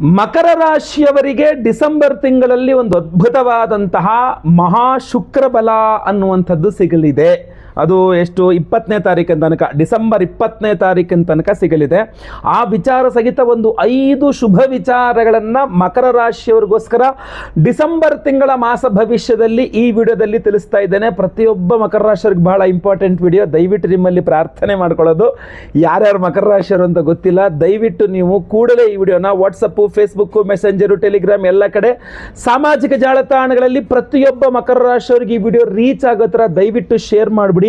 ಮಕರ ರಾಶಿಯವರಿಗೆ ಡಿಸೆಂಬರ್ ತಿಂಗಳಲ್ಲಿ ಒಂದು ಅದ್ಭುತವಾದಂತಹ ಮಹಾ ಶುಕ್ರಬಲ ಅನ್ನುವಂಥದ್ದು ಸಿಗಲಿದೆ. ಅದು ಎಷ್ಟು? ಇಪ್ಪತ್ತನೇ ತಾರೀಕಿನ ತನಕ, ಡಿಸೆಂಬರ್ ಇಪ್ಪತ್ತನೇ ತಾರೀಕಿನ ತನಕ ಸಿಗಲಿದೆ. ಆ ವಿಚಾರ ಸಹಿತ ಒಂದು ಐದು ಶುಭ ವಿಚಾರಗಳನ್ನು ಮಕರ ರಾಶಿಯವರಿಗೋಸ್ಕರ ಡಿಸೆಂಬರ್ ತಿಂಗಳ ಮಾಸ ಭವಿಷ್ಯದಲ್ಲಿ ಈ ವಿಡಿಯೋದಲ್ಲಿ ತಿಳಿಸ್ತಾ ಇದ್ದೇನೆ. ಪ್ರತಿಯೊಬ್ಬ ಮಕರ ರಾಶಿಯವ್ರಿಗೆ ಬಹಳ ಇಂಪಾರ್ಟೆಂಟ್ ವಿಡಿಯೋ. ದಯವಿಟ್ಟು ನಿಮ್ಮಲ್ಲಿ ಪ್ರಾರ್ಥನೆ ಮಾಡ್ಕೊಳ್ಳೋದು. ಯಾರ್ಯಾರು ಮಕರ ರಾಶಿಯವರು ಅಂತ ಗೊತ್ತಿಲ್ಲ, ದಯವಿಟ್ಟು ನೀವು ಕೂಡಲೇ ಈ ವಿಡಿಯೋನ ವಾಟ್ಸಪ್ಪು ಫೇಸ್ಬುಕ್ಕು ಮೆಸೆಂಜರು ಟೆಲಿಗ್ರಾಮ್ ಎಲ್ಲ ಕಡೆ ಸಾಮಾಜಿಕ ಜಾಲತಾಣಗಳಲ್ಲಿ ಪ್ರತಿಯೊಬ್ಬ ಮಕರ ರಾಶಿಯವ್ರಿಗೆ ಈ ವಿಡಿಯೋ ರೀಚ್ ಆಗೋ ದಯವಿಟ್ಟು ಶೇರ್ ಮಾಡಿಬಿಡಿ.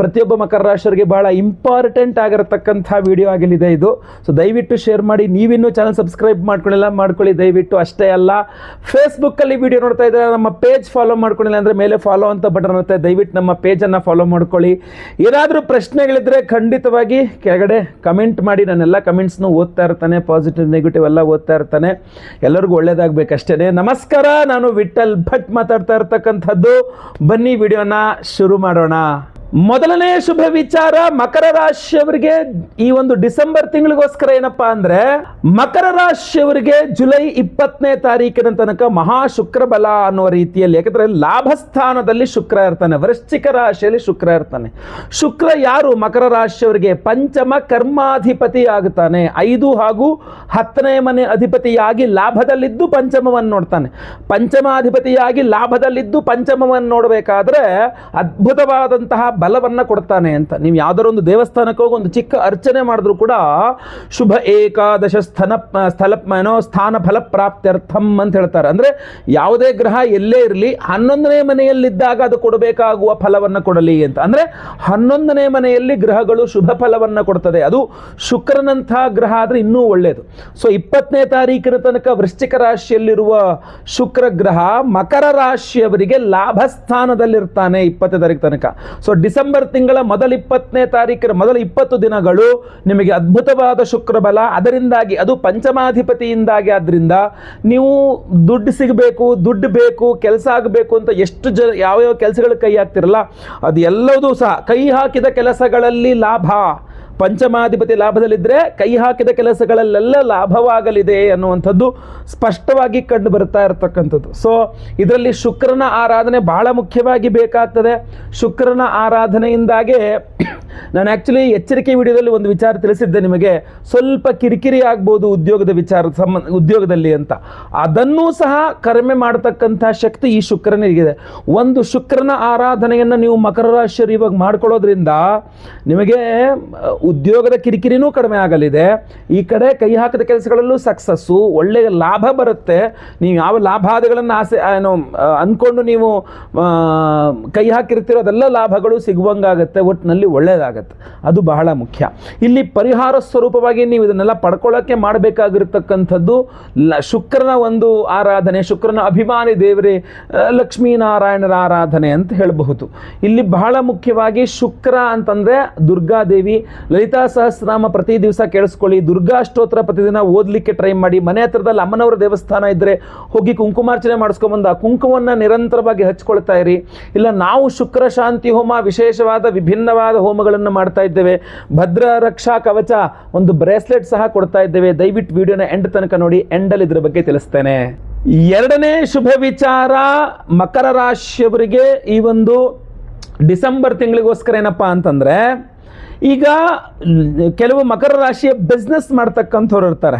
ಪ್ರತಿಯೊಬ್ಬ ಮಕರ ರಾಶಿಯವರಿಗೆ ಬಹಳ ಇಂಪಾರ್ಟೆಂಟ್ ಆಗಿರತಕ್ಕಂಥ ವಿಡಿಯೋ ಆಗಲಿದೆ ಇದು. ಸೊ ದಯವಿಟ್ಟು ಶೇರ್ ಮಾಡಿ. ನೀವಿನ್ನು ಚಾನಲ್ ಸಬ್ಸ್ಕ್ರೈಬ್ ಮಾಡ್ಕೊಳ್ಳಿಲ್ಲ ಮಾಡ್ಕೊಳ್ಳಿ. ದಯವಿಟ್ಟು ಅಷ್ಟೇ ಅಲ್ಲ ಫೇಸ್ಬುಕ್ಕಲ್ಲಿ ವಿಡಿಯೋ ನೋಡ್ತಾ ಇದ್ದಾರೆ ನಮ್ಮ ಪೇಜ್ ಫಾಲೋ ಮಾಡ್ಕೊಂಡಿಲ್ಲ ಅಂದರೆ ಮೇಲೆ ಫಾಲೋ ಅಂತ ಬಟನ್ ಇರುತ್ತೆ. ದಯವಿಟ್ಟು ನಮ್ಮ ಪೇಜನ್ನು ಫಾಲೋ ಮಾಡ್ಕೊಳ್ಳಿ. ಏನಾದರೂ ಪ್ರಶ್ನೆಗಳಿದ್ರೆ ಖಂಡಿತವಾಗಿ ಕೆಳಗಡೆ ಕಮೆಂಟ್ ಮಾಡಿ. ನಾನೆಲ್ಲ ಕಮೆಂಟ್ಸ್ನು ಓದ್ತಾ ಇರ್ತಾನೆ ಪಾಸಿಟಿವ್ ನೆಗೆಟಿವ್ ಎಲ್ಲ ಓದ್ತಾ ಇರ್ತಾನೆ. ಎಲ್ಲರಿಗೂ ಒಳ್ಳೇದಾಗಬೇಕಷ್ಟೇ ನಮಸ್ಕಾರ. ನಾನು ವಿಠಲ್ ಭಟ್ ಮಾತಾಡ್ತಾ ಇರ್ತಕ್ಕಂಥದ್ದು. ಬನ್ನಿ ವಿಡಿಯೋನ ಶುರು ಮಾಡೋಣ. ಮೊದಲನೇ ಶುಭ ವಿಚಾರ ಮಕರ ರಾಶಿಯವರಿಗೆ ಈ ಒಂದು ಡಿಸೆಂಬರ್ ತಿಂಗಳಿಗೋಸ್ಕರ ಏನಪ್ಪಾ ಅಂದ್ರೆ ಮಕರ ರಾಶಿಯವರಿಗೆ ಜುಲೈ ಇಪ್ಪತ್ತನೇ ತಾರೀಕಿನ ತನಕ ಮಹಾ ಶುಕ್ರ ಬಲ ಅನ್ನುವ ರೀತಿಯಲ್ಲಿ, ಯಾಕಂದ್ರೆ ಲಾಭಸ್ಥಾನದಲ್ಲಿ ಶುಕ್ರ ಇರ್ತಾನೆ, ವೃಶ್ಚಿಕ ರಾಶಿಯಲ್ಲಿ ಶುಕ್ರ ಇರ್ತಾನೆ. ಶುಕ್ರ ಯಾರು? ಮಕರ ರಾಶಿಯವರಿಗೆ ಪಂಚಮ ಕರ್ಮಾಧಿಪತಿ ಆಗುತ್ತಾನೆ ಐದು ಹಾಗೂ ಹತ್ತನೇ ಮನೆ ಅಧಿಪತಿಯಾಗಿ ಲಾಭದಲ್ಲಿದ್ದು ಪಂಚಮವನ್ನು ನೋಡ್ತಾನೆ. ಪಂಚಮಾಧಿಪತಿಯಾಗಿ ಲಾಭದಲ್ಲಿದ್ದು ಪಂಚಮವನ್ನು ನೋಡಬೇಕಾದ್ರೆ ಅದ್ಭುತವಾದಂತಹ ಬಲವನ್ನು ಕೊಡ್ತಾನೆ ಅಂತ. ನೀವು ಯಾವ್ದಾರ ಒಂದು ದೇವಸ್ಥಾನಕ್ಕೆ ಹೋಗಿ ಒಂದು ಚಿಕ್ಕ ಅರ್ಚನೆ ಮಾಡಿದ್ರು ಕೂಡ ಶುಭ ಏಕಾದಶ ಸ್ಥನ ಸ್ಥಳ ಏನೋ ಸ್ಥಾನ ಫಲ ಪ್ರಾಪ್ತ್ಯರ್ಥಂ ಅಂತ ಹೇಳ್ತಾರೆ. ಅಂದ್ರೆ ಯಾವುದೇ ಗ್ರಹ ಎಲ್ಲೇ ಇರಲಿ, ಹನ್ನೊಂದನೇ ಮನೆಯಲ್ಲಿದ್ದಾಗ ಅದು ಕೊಡಬೇಕಾಗುವ ಫಲವನ್ನು ಕೊಡಲಿ ಅಂತ. ಅಂದ್ರೆ ಹನ್ನೊಂದನೇ ಮನೆಯಲ್ಲಿ ಗ್ರಹಗಳು ಶುಭ ಫಲವನ್ನು ಕೊಡ್ತದೆ. ಅದು ಶುಕ್ರನಂಥ ಗ್ರಹ ಆದ್ರೆ ಇನ್ನೂ ಒಳ್ಳೆಯದು ಸೊ ಇಪ್ಪತ್ತನೇ ತಾರೀಕಿನ ತನಕ ವೃಶ್ಚಿಕ ರಾಶಿಯಲ್ಲಿರುವ ಶುಕ್ರ ಗ್ರಹ ಮಕರ ರಾಶಿಯವರಿಗೆ ಲಾಭ ಸ್ಥಾನದಲ್ಲಿರ್ತಾನೆ ಇಪ್ಪತ್ತನೇ ತಾರೀಕು ತನಕ. ಸೊ ಡಿಸೆಂಬರ್ ತಿಂಗಳ ಮೊದಲ ಇಪ್ಪತ್ತನೇ ತಾರೀಕಿನ ಮೊದಲ ಇಪ್ಪತ್ತು ದಿನಗಳು ನಿಮಗೆ ಅದ್ಭುತವಾದ ಶುಕ್ರಬಲ. ಅದರಿಂದಾಗಿ ಅದು ಪಂಚಮಾಧಿಪತಿಯಿಂದಾಗಿ. ಆದ್ದರಿಂದ ನೀವು ದುಡ್ಡು ಸಿಗಬೇಕು, ದುಡ್ಡು ಬೇಕು, ಕೆಲಸ ಆಗಬೇಕು ಅಂತ ಎಷ್ಟು ಜನ ಯಾವ್ಯಾವ ಕೆಲಸಗಳು ಕೈ ಹಾಕ್ತಿರಲ್ಲ, ಅದು ಎಲ್ಲದೂ ಸಹ ಕೈ ಹಾಕಿದ ಕೆಲಸಗಳಲ್ಲಿ ಲಾಭ. ಪಂಚಮಾಧಿಪತಿ ಲಾಭದಲ್ಲಿದ್ದರೆ ಕೈ ಹಾಕಿದ ಕೆಲಸಗಳಲ್ಲೆಲ್ಲ ಲಾಭವಾಗಲಿದೆ ಅನ್ನುವಂಥದ್ದು ಸ್ಪಷ್ಟವಾಗಿ ಕಂಡು ಬರ್ತಾ ಇರತಕ್ಕಂಥದ್ದು. ಸೊ ಇದರಲ್ಲಿ ಶುಕ್ರನ ಆರಾಧನೆ ಬಹಳ ಮುಖ್ಯವಾಗಿ ಬೇಕಾಗ್ತದೆ. ಶುಕ್ರನ ಆರಾಧನೆಯಿಂದಾಗೆ ನಾನು ಆ್ಯಕ್ಚುಲಿ ಎಚ್ಚರಿಕೆ ವಿಡಿಯೋದಲ್ಲಿ ಒಂದು ವಿಚಾರ ತಿಳಿಸಿದ್ದೆ ನಿಮಗೆ. ಸ್ವಲ್ಪ ಕಿರಿಕಿರಿ ಆಗ್ಬೋದು ಉದ್ಯೋಗದ ವಿಚಾರ ಸಂಬಂಧ ಉದ್ಯೋಗದಲ್ಲಿ ಅಂತ. ಅದನ್ನೂ ಸಹ ಕಡಿಮೆ ಮಾಡತಕ್ಕಂಥ ಶಕ್ತಿ ಈ ಶುಕ್ರನಿಗಿದೆ. ಒಂದು ಶುಕ್ರನ ಆರಾಧನೆಯನ್ನು ನೀವು ಮಕರ ರಾಶಿಯರು ಇವಾಗ ಮಾಡ್ಕೊಳ್ಳೋದ್ರಿಂದ ನಿಮಗೆ ಉದ್ಯೋಗದ ಕಿರಿಕಿರಿನೂ ಕಡಿಮೆ ಆಗಲಿದೆ. ಈ ಕಡೆ ಕೈ ಹಾಕಿದ ಕೆಲಸಗಳಲ್ಲೂ ಸಕ್ಸಸ್ಸು. ಒಳ್ಳೆಯ ಲಾಭ ಬರುತ್ತೆ. ನೀವು ಯಾವ ಲಾಭಾದಿಗಳನ್ನು ಆಸೆ ಏನು ಅಂದ್ಕೊಂಡು ನೀವು ಕೈ ಹಾಕಿರ್ತೀರೋ ಅದೆಲ್ಲ ಲಾಭಗಳು ಸಿಗುವಂಗಾಗತ್ತೆ. ಒಟ್ಟಿನಲ್ಲಿ ಒಳ್ಳೆಯದಾಗತ್ತೆ. ಅದು ಬಹಳ ಮುಖ್ಯ. ಇಲ್ಲಿ ಪರಿಹಾರ ಸ್ವರೂಪವಾಗಿ ನೀವು ಇದನ್ನೆಲ್ಲ ಪಡ್ಕೊಳ್ಳೋಕ್ಕೆ ಮಾಡಬೇಕಾಗಿರ್ತಕ್ಕಂಥದ್ದು, ಲ, ಶುಕ್ರನ ಒಂದು ಆರಾಧನೆ, ಶುಕ್ರನ ಅಭಿಮಾನಿ ದೇವರೇ ಲಕ್ಷ್ಮೀನಾರಾಯಣರ ಆರಾಧನೆ ಅಂತ ಹೇಳಬಹುದು. ಇಲ್ಲಿ ಬಹಳ ಮುಖ್ಯವಾಗಿ ಶುಕ್ರ ಅಂತಂದರೆ ದುರ್ಗಾದೇವಿ ಲಲಿತಾ ಸಹಸ್ರನಾಮ ಪ್ರತಿ ದಿವಸ ಕೇಳಿಸ್ಕೊಳ್ಳಿ. ದುರ್ಗಾಷ್ಟೋತ್ರ ಪ್ರತಿದಿನ ಓದಲಿಕ್ಕೆ ಟ್ರೈ ಮಾಡಿ. ಮನೆ ಹತ್ರದಲ್ಲಿ ಅಮ್ಮನವರ ದೇವಸ್ಥಾನ ಇದ್ದರೆ ಹೋಗಿ ಕುಂಕುಮಾರ್ಚನೆ ಮಾಡಿಸ್ಕೊಂಬಂದು ಆ ಕುಂಕುಮವನ್ನು ನಿರಂತರವಾಗಿ ಹಚ್ಕೊಳ್ತಾ ಇರಿ. ಇಲ್ಲ, ನಾವು ಶುಕ್ರ, ಶಾಂತಿ, ಹೋಮ, ವಿಶೇಷವಾದ, ವಿಭಿನ್ನವಾದ ಹೋಮಗಳನ್ನು ಮಾಡ್ತಾ ಇದ್ದೇವೆ. ಭದ್ರ, ರಕ್ಷಾ, ಕವಚ ಒಂದು ಬ್ರೇಸ್ಲೆಟ್ ಸಹ ಕೊಡ್ತಾ ಇದ್ದೇವೆ. ದಯವಿಟ್ಟು ವಿಡಿಯೋನ ಎಂಡ್ ತನಕ ನೋಡಿ. ಎಂಡಲ್ಲಿ ಇದ್ರ ಬಗ್ಗೆ ತಿಳಿಸ್ತೇನೆ. ಎರಡನೇ ಶುಭ ವಿಚಾರ, ಮಕರ ರಾಶಿಯವರಿಗೆ ಈ ಒಂದು ಡಿಸೆಂಬರ್ ತಿಂಗಳಿಗೋಸ್ಕರ ಏನಪ್ಪಾ ಅಂತಂದ್ರೆ ಈಗ ಕೆಲವು ಮಕರ ರಾಶಿಯ ಬಿಸ್ನೆಸ್ ಮಾಡ್ತಕ್ಕಂಥವ್ರು ಇರ್ತಾರೆ.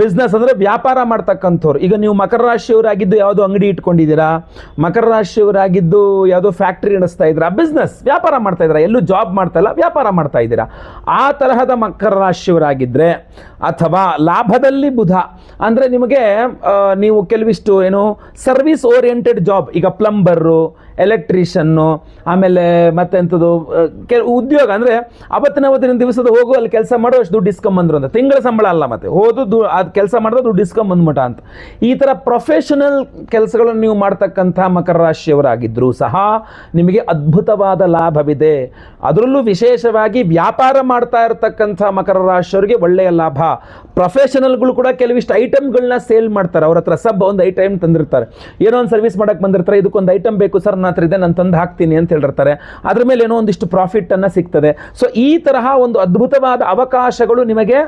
ಬಿಸ್ನೆಸ್ ಅಂದರೆ ವ್ಯಾಪಾರ ಮಾಡ್ತಕ್ಕಂಥವ್ರು. ಈಗ ನೀವು ಮಕರ ರಾಶಿಯವರಾಗಿದ್ದು ಯಾವುದೋ ಅಂಗಡಿ ಇಟ್ಕೊಂಡಿದ್ದೀರಾ? ಮಕರ ರಾಶಿಯವರಾಗಿದ್ದು ಯಾವುದೋ ಫ್ಯಾಕ್ಟ್ರಿ ನಡೆಸ್ತಾ ಇದ್ದೀರಾ? ಬಿಸ್ನೆಸ್ ವ್ಯಾಪಾರ ಮಾಡ್ತಾ ಇದ್ದೀರಾ? ಎಲ್ಲೂ ಜಾಬ್ ಮಾಡ್ತಾ ಇಲ್ಲ, ವ್ಯಾಪಾರ ಮಾಡ್ತಾ ಇದ್ದೀರಾ? ಆ ತರಹದ ಮಕರ ರಾಶಿಯವರಾಗಿದ್ದರೆ ಅಥವಾ ಲಾಭದಲ್ಲಿ ಬುಧ, ಅಂದರೆ ನಿಮಗೆ ನೀವು ಕೆಲವಿಷ್ಟು ಏನು ಸರ್ವಿಸ್ ಓರಿಯೆಂಟೆಡ್ ಜಾಬ್ ಈಗ ಪ್ಲಂಬರು ಎಲೆಕ್ಟ್ರಿಷನ್ನು ಆಮೇಲೆ ಮತ್ತೆಂಥದ್ದು ಕೆಲ ಉದ್ಯೋಗ ಅಂದರೆ ಅವತ್ತಿನ ದಿವಸದ ಹೋಗು ಅಲ್ಲಿ ಕೆಲಸ ಮಾಡೋ ಅಷ್ಟು ದುಡ್ಡು ಇಸ್ಕೊಂಬಂದ್ರು ಅಂತ. ತಿಂಗಳ ಸಂಬಳ ಅಲ್ಲ ಮತ್ತೆ. ಹೋದು ದು, ಅದು ಕೆಲಸ ಮಾಡಿದ್ರೆ ದುಡ್ಡು ಇಸ್ಕೊಂಬಂದ್ಬಿಟ ಅಂತ. ಈ ಥರ ಪ್ರೊಫೆಷನಲ್ ಕೆಲಸಗಳನ್ನು ನೀವು ಮಾಡ್ತಕ್ಕಂಥ ಮಕರ ರಾಶಿಯವರಾಗಿದ್ದರೂ ಸಹ ನಿಮಗೆ ಅದ್ಭುತವಾದ ಲಾಭವಿದೆ. ಅದರಲ್ಲೂ ವಿಶೇಷವಾಗಿ ವ್ಯಾಪಾರ ಮಾಡ್ತಾ ಇರತಕ್ಕಂಥ ಮಕರ ರಾಶಿಯವರಿಗೆ ಒಳ್ಳೆಯ ಲಾಭ. ಪ್ರೊಫೆಷನಲ್ಗಳು ಕೂಡ ಕೆಲವಿಷ್ಟು ಐಟಮ್ಗಳನ್ನ ಸೇಲ್ ಮಾಡ್ತಾರೆ. ಅವ್ರ ಹತ್ರ ಸಬ್ ಒಂದು ಐಟಮ್ ತಂದಿರ್ತಾರೆ. ಏನೋ ಒಂದು ಸರ್ವಿಸ್ ಮಾಡಕ್ಕೆ ಬಂದಿರ್ತಾರೆ. ಇದಕ್ಕೊಂದು ಐಟಮ್ ಬೇಕು, ಸರ್ ನನ್ನ ಹತ್ರ ಇದೆ, ನಾನು ತಂದು ಹಾಕ್ತೀನಿ ಅಂತ ಹೇಳಿರ್ತಾರೆ ಅದ್ರ ಮೇಲೆ ಏನೋ ಒಂದಿಷ್ಟು ಪ್ರಾಫಿಟನ್ನು ಸಿಗ್ತದೆ. ಸೊ ಈ ತರಹ ಒಂದು ಅದ್ಭುತವಾದ ಅವಕಾಶಗಳು ನಿಮಗೆ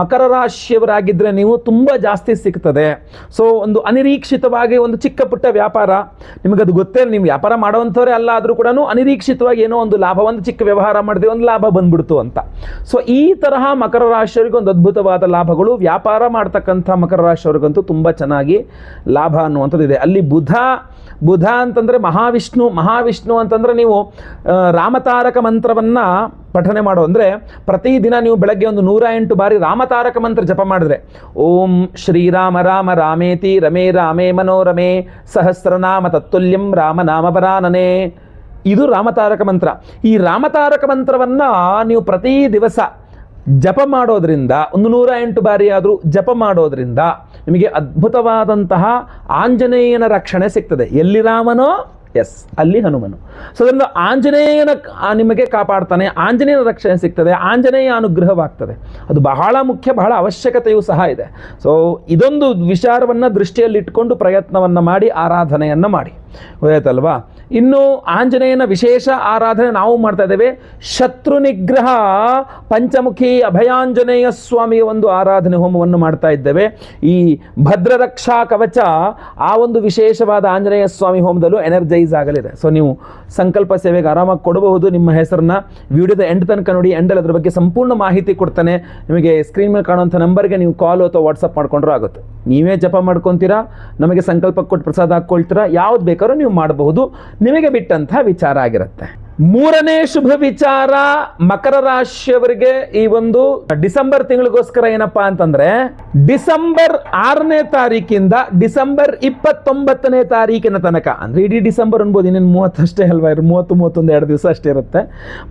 ಮಕರ ರಾಶಿಯವರಾಗಿದ್ದರೆ ನೀವು ತುಂಬ ಜಾಸ್ತಿ ಸಿಗ್ತದೆ. ಸೊ ಒಂದು ಅನಿರೀಕ್ಷಿತವಾಗಿ ಒಂದು ಚಿಕ್ಕ ಪುಟ್ಟ ವ್ಯಾಪಾರ, ನಿಮಗದು ಗೊತ್ತೇ ನೀವು ವ್ಯಾಪಾರ ಮಾಡುವಂಥವ್ರೆ ಅಲ್ಲ ಆದರೂ ಕೂಡ ಅನಿರೀಕ್ಷಿತವಾಗಿ ಏನೋ ಒಂದು ಲಾಭ ಒಂದು ಚಿಕ್ಕ ವ್ಯವಹಾರ ಮಾಡಿದೆ ಒಂದು ಲಾಭ ಬಂದ್ಬಿಡ್ತು ಅಂತ. ಸೊ ಈ ತರಹ ಮಕರ ರಾಶಿಯವರಿಗೆ ಒಂದು ಅದ್ಭುತವಾದ ಲಾಭಗಳು, ವ್ಯಾಪಾರ ಮಾಡ್ತಕ್ಕಂಥ ಮಕರ ರಾಶಿಯವರಿಗಂತೂ ತುಂಬ ಚೆನ್ನಾಗಿ ಲಾಭ ಅನ್ನುವಂಥದ್ದು ಇದೆ ಅಲ್ಲಿ ಬುಧ ಬುಧ ಅಂತಂದರೆ ಮಹಾವಿಷ್ಣು ಮಹಾವಿಷ್ಣು ಅಂತಂದರೆ ನೀವು ರಾಮತಾರಕ ಮಂತ್ರವನ್ನು ಪಠನೆ ಮಾಡು. ಅಂದರೆ ಪ್ರತಿದಿನ ನೀವು ಬೆಳಗ್ಗೆ ಒಂದು ನೂರ ಎಂಟು ಬಾರಿ ರಾಮತಾರಕ ಮಂತ್ರ ಜಪ ಮಾಡಿದ್ರೆ. ಓಂ ಶ್ರೀರಾಮ ರಾಮ ರಾಮೇತಿ ರಮೇ ರಾಮೇ ಮನೋರಮೇ ಸಹಸ್ರನಾಮ ತತ್ತುಲ್ಯಂ ರಾಮನಾಮಪರಾನನೇ ಇದು ರಾಮತಾರಕ ಮಂತ್ರ. ಈ ರಾಮತಾರಕ ಮಂತ್ರವನ್ನು ನೀವು ಪ್ರತಿ ದಿವಸ ಜಪ ಮಾಡೋದ್ರಿಂದ, ಒಂದು ನೂರ ಎಂಟು ಬಾರಿ ಆದರೂ ಜಪ ಮಾಡೋದ್ರಿಂದ ನಿಮಗೆ ಅದ್ಭುತವಾದಂತಹ ಆಂಜನೇಯನ ರಕ್ಷಣೆ ಸಿಗ್ತದೆ. ಎಲ್ಲಿ ರಾಮನೋ ಎಸ್ ಅಲ್ಲಿ ಹನುಮನು. ಸೊ ಅದರಿಂದ ಆಂಜನೇಯನ ನಿಮಗೆ ಕಾಪಾಡ್ತಾನೆ, ಆಂಜನೇಯನ ರಕ್ಷಣೆ ಸಿಗ್ತದೆ, ಆಂಜನೇಯ ಅನುಗ್ರಹವಾಗ್ತದೆ. ಅದು ಬಹಳ ಮುಖ್ಯ, ಬಹಳ ಅವಶ್ಯಕತೆಯೂ ಸಹ ಇದೆ. ಸೊ ಇದೊಂದು ವಿಚಾರವನ್ನು ದೃಷ್ಟಿಯಲ್ಲಿಟ್ಕೊಂಡು ಪ್ರಯತ್ನವನ್ನು ಮಾಡಿ, ಆರಾಧನೆಯನ್ನು ಮಾಡಿ. ಗೊತ್ತಾಯ್ತಲ್ವಾ ಇನ್ನು ಆಂಜನೇಯನ ವಿಶೇಷ ಆರಾಧನೆ ನಾವು ಮಾಡ್ತಾ ಇದ್ದೇವೆ. ಶತ್ರು ನಿಗ್ರಹ, ಪಂಚಮುಖಿ ಅಭಯಾಂಜನೇಯ ಸ್ವಾಮಿಯ ಒಂದು ಆರಾಧನೆ ಹೋಮವನ್ನು ಮಾಡ್ತಾ ಇದ್ದೇವೆ. ಈ ಭದ್ರರಕ್ಷಾ ಕವಚ ಆ ಒಂದು ವಿಶೇಷವಾದ ಆಂಜನೇಯ ಸ್ವಾಮಿ ಹೋಮದಲ್ಲೂ ಎನರ್ಜೈಸ್ ಆಗಲಿದೆ. ಸೊ ನೀವು ಸಂಕಲ್ಪ ಸೇವೆಗೆ ಆರಾಮಾಗಿ ಕೊಡಬಹುದು. ನಿಮ್ಮ ಹೆಸರನ್ನ ವಿಡಿಯೋದ ಎಂಡ್ ತನಕ ನೋಡಿ ಎಂಡಲ್ಲಿ ಅದರ ಬಗ್ಗೆ ಸಂಪೂರ್ಣ ಮಾಹಿತಿ ಕೊಡ್ತಾನೆ. ನಿಮಗೆ ಸ್ಕ್ರೀನ್ ಮೇಲೆ ಕಾಣುವಂಥ ನಂಬರ್ಗೆ ನೀವು ಕಾಲ್ ಅಥವಾ ವಾಟ್ಸಪ್ ಮಾಡ್ಕೊಂಡ್ರೂ ಆಗುತ್ತೆ. ನೀವೇ ಜಪ ಮಾಡ್ಕೊತೀರಾ? ನಮಗೆ ಸಂಕಲ್ಪ ಕೊಟ್ಟು ಪ್ರಸಾದ ಹಾಕ್ಕೊಳ್ತೀರಾ? ಯಾವ್ದು ಬೇಕಾದ್ರೂ ನೀವು ಮಾಡಬಹುದು. ನಿಮಗೆ ಬಿಟ್ಟಂಥ ವಿಚಾರ ಆಗಿರುತ್ತೆ. ಮೂರನೇ ಶುಭ ವಿಚಾರ ಮಕರ ರಾಶಿಯವರಿಗೆ ಈ ಒಂದು ಡಿಸೆಂಬರ್ ತಿಂಗಳಿಗೋಸ್ಕರ ಏನಪ್ಪಾ ಅಂತಂದ್ರೆ, ಡಿಸೆಂಬರ್ ಆರನೇ ತಾರೀಕಿಂದ ಡಿಸೆಂಬರ್ ಇಪ್ಪತ್ತೊಂಬತ್ತನೇ ತಾರೀಕಿನ ತನಕ, ಅಂದ್ರೆ ಇಡೀ ಡಿಸೆಂಬರ್ ಅನ್ಬೋದು, ಇನ್ನೇನು ಮೂವತ್ತಷ್ಟೇ ಅಲ್ವಾ, ಇರು ಮೂವತ್ತು, ಮೂವತ್ತೊಂದು, ಎರಡು ದಿವಸ ಅಷ್ಟೇ ಇರುತ್ತೆ.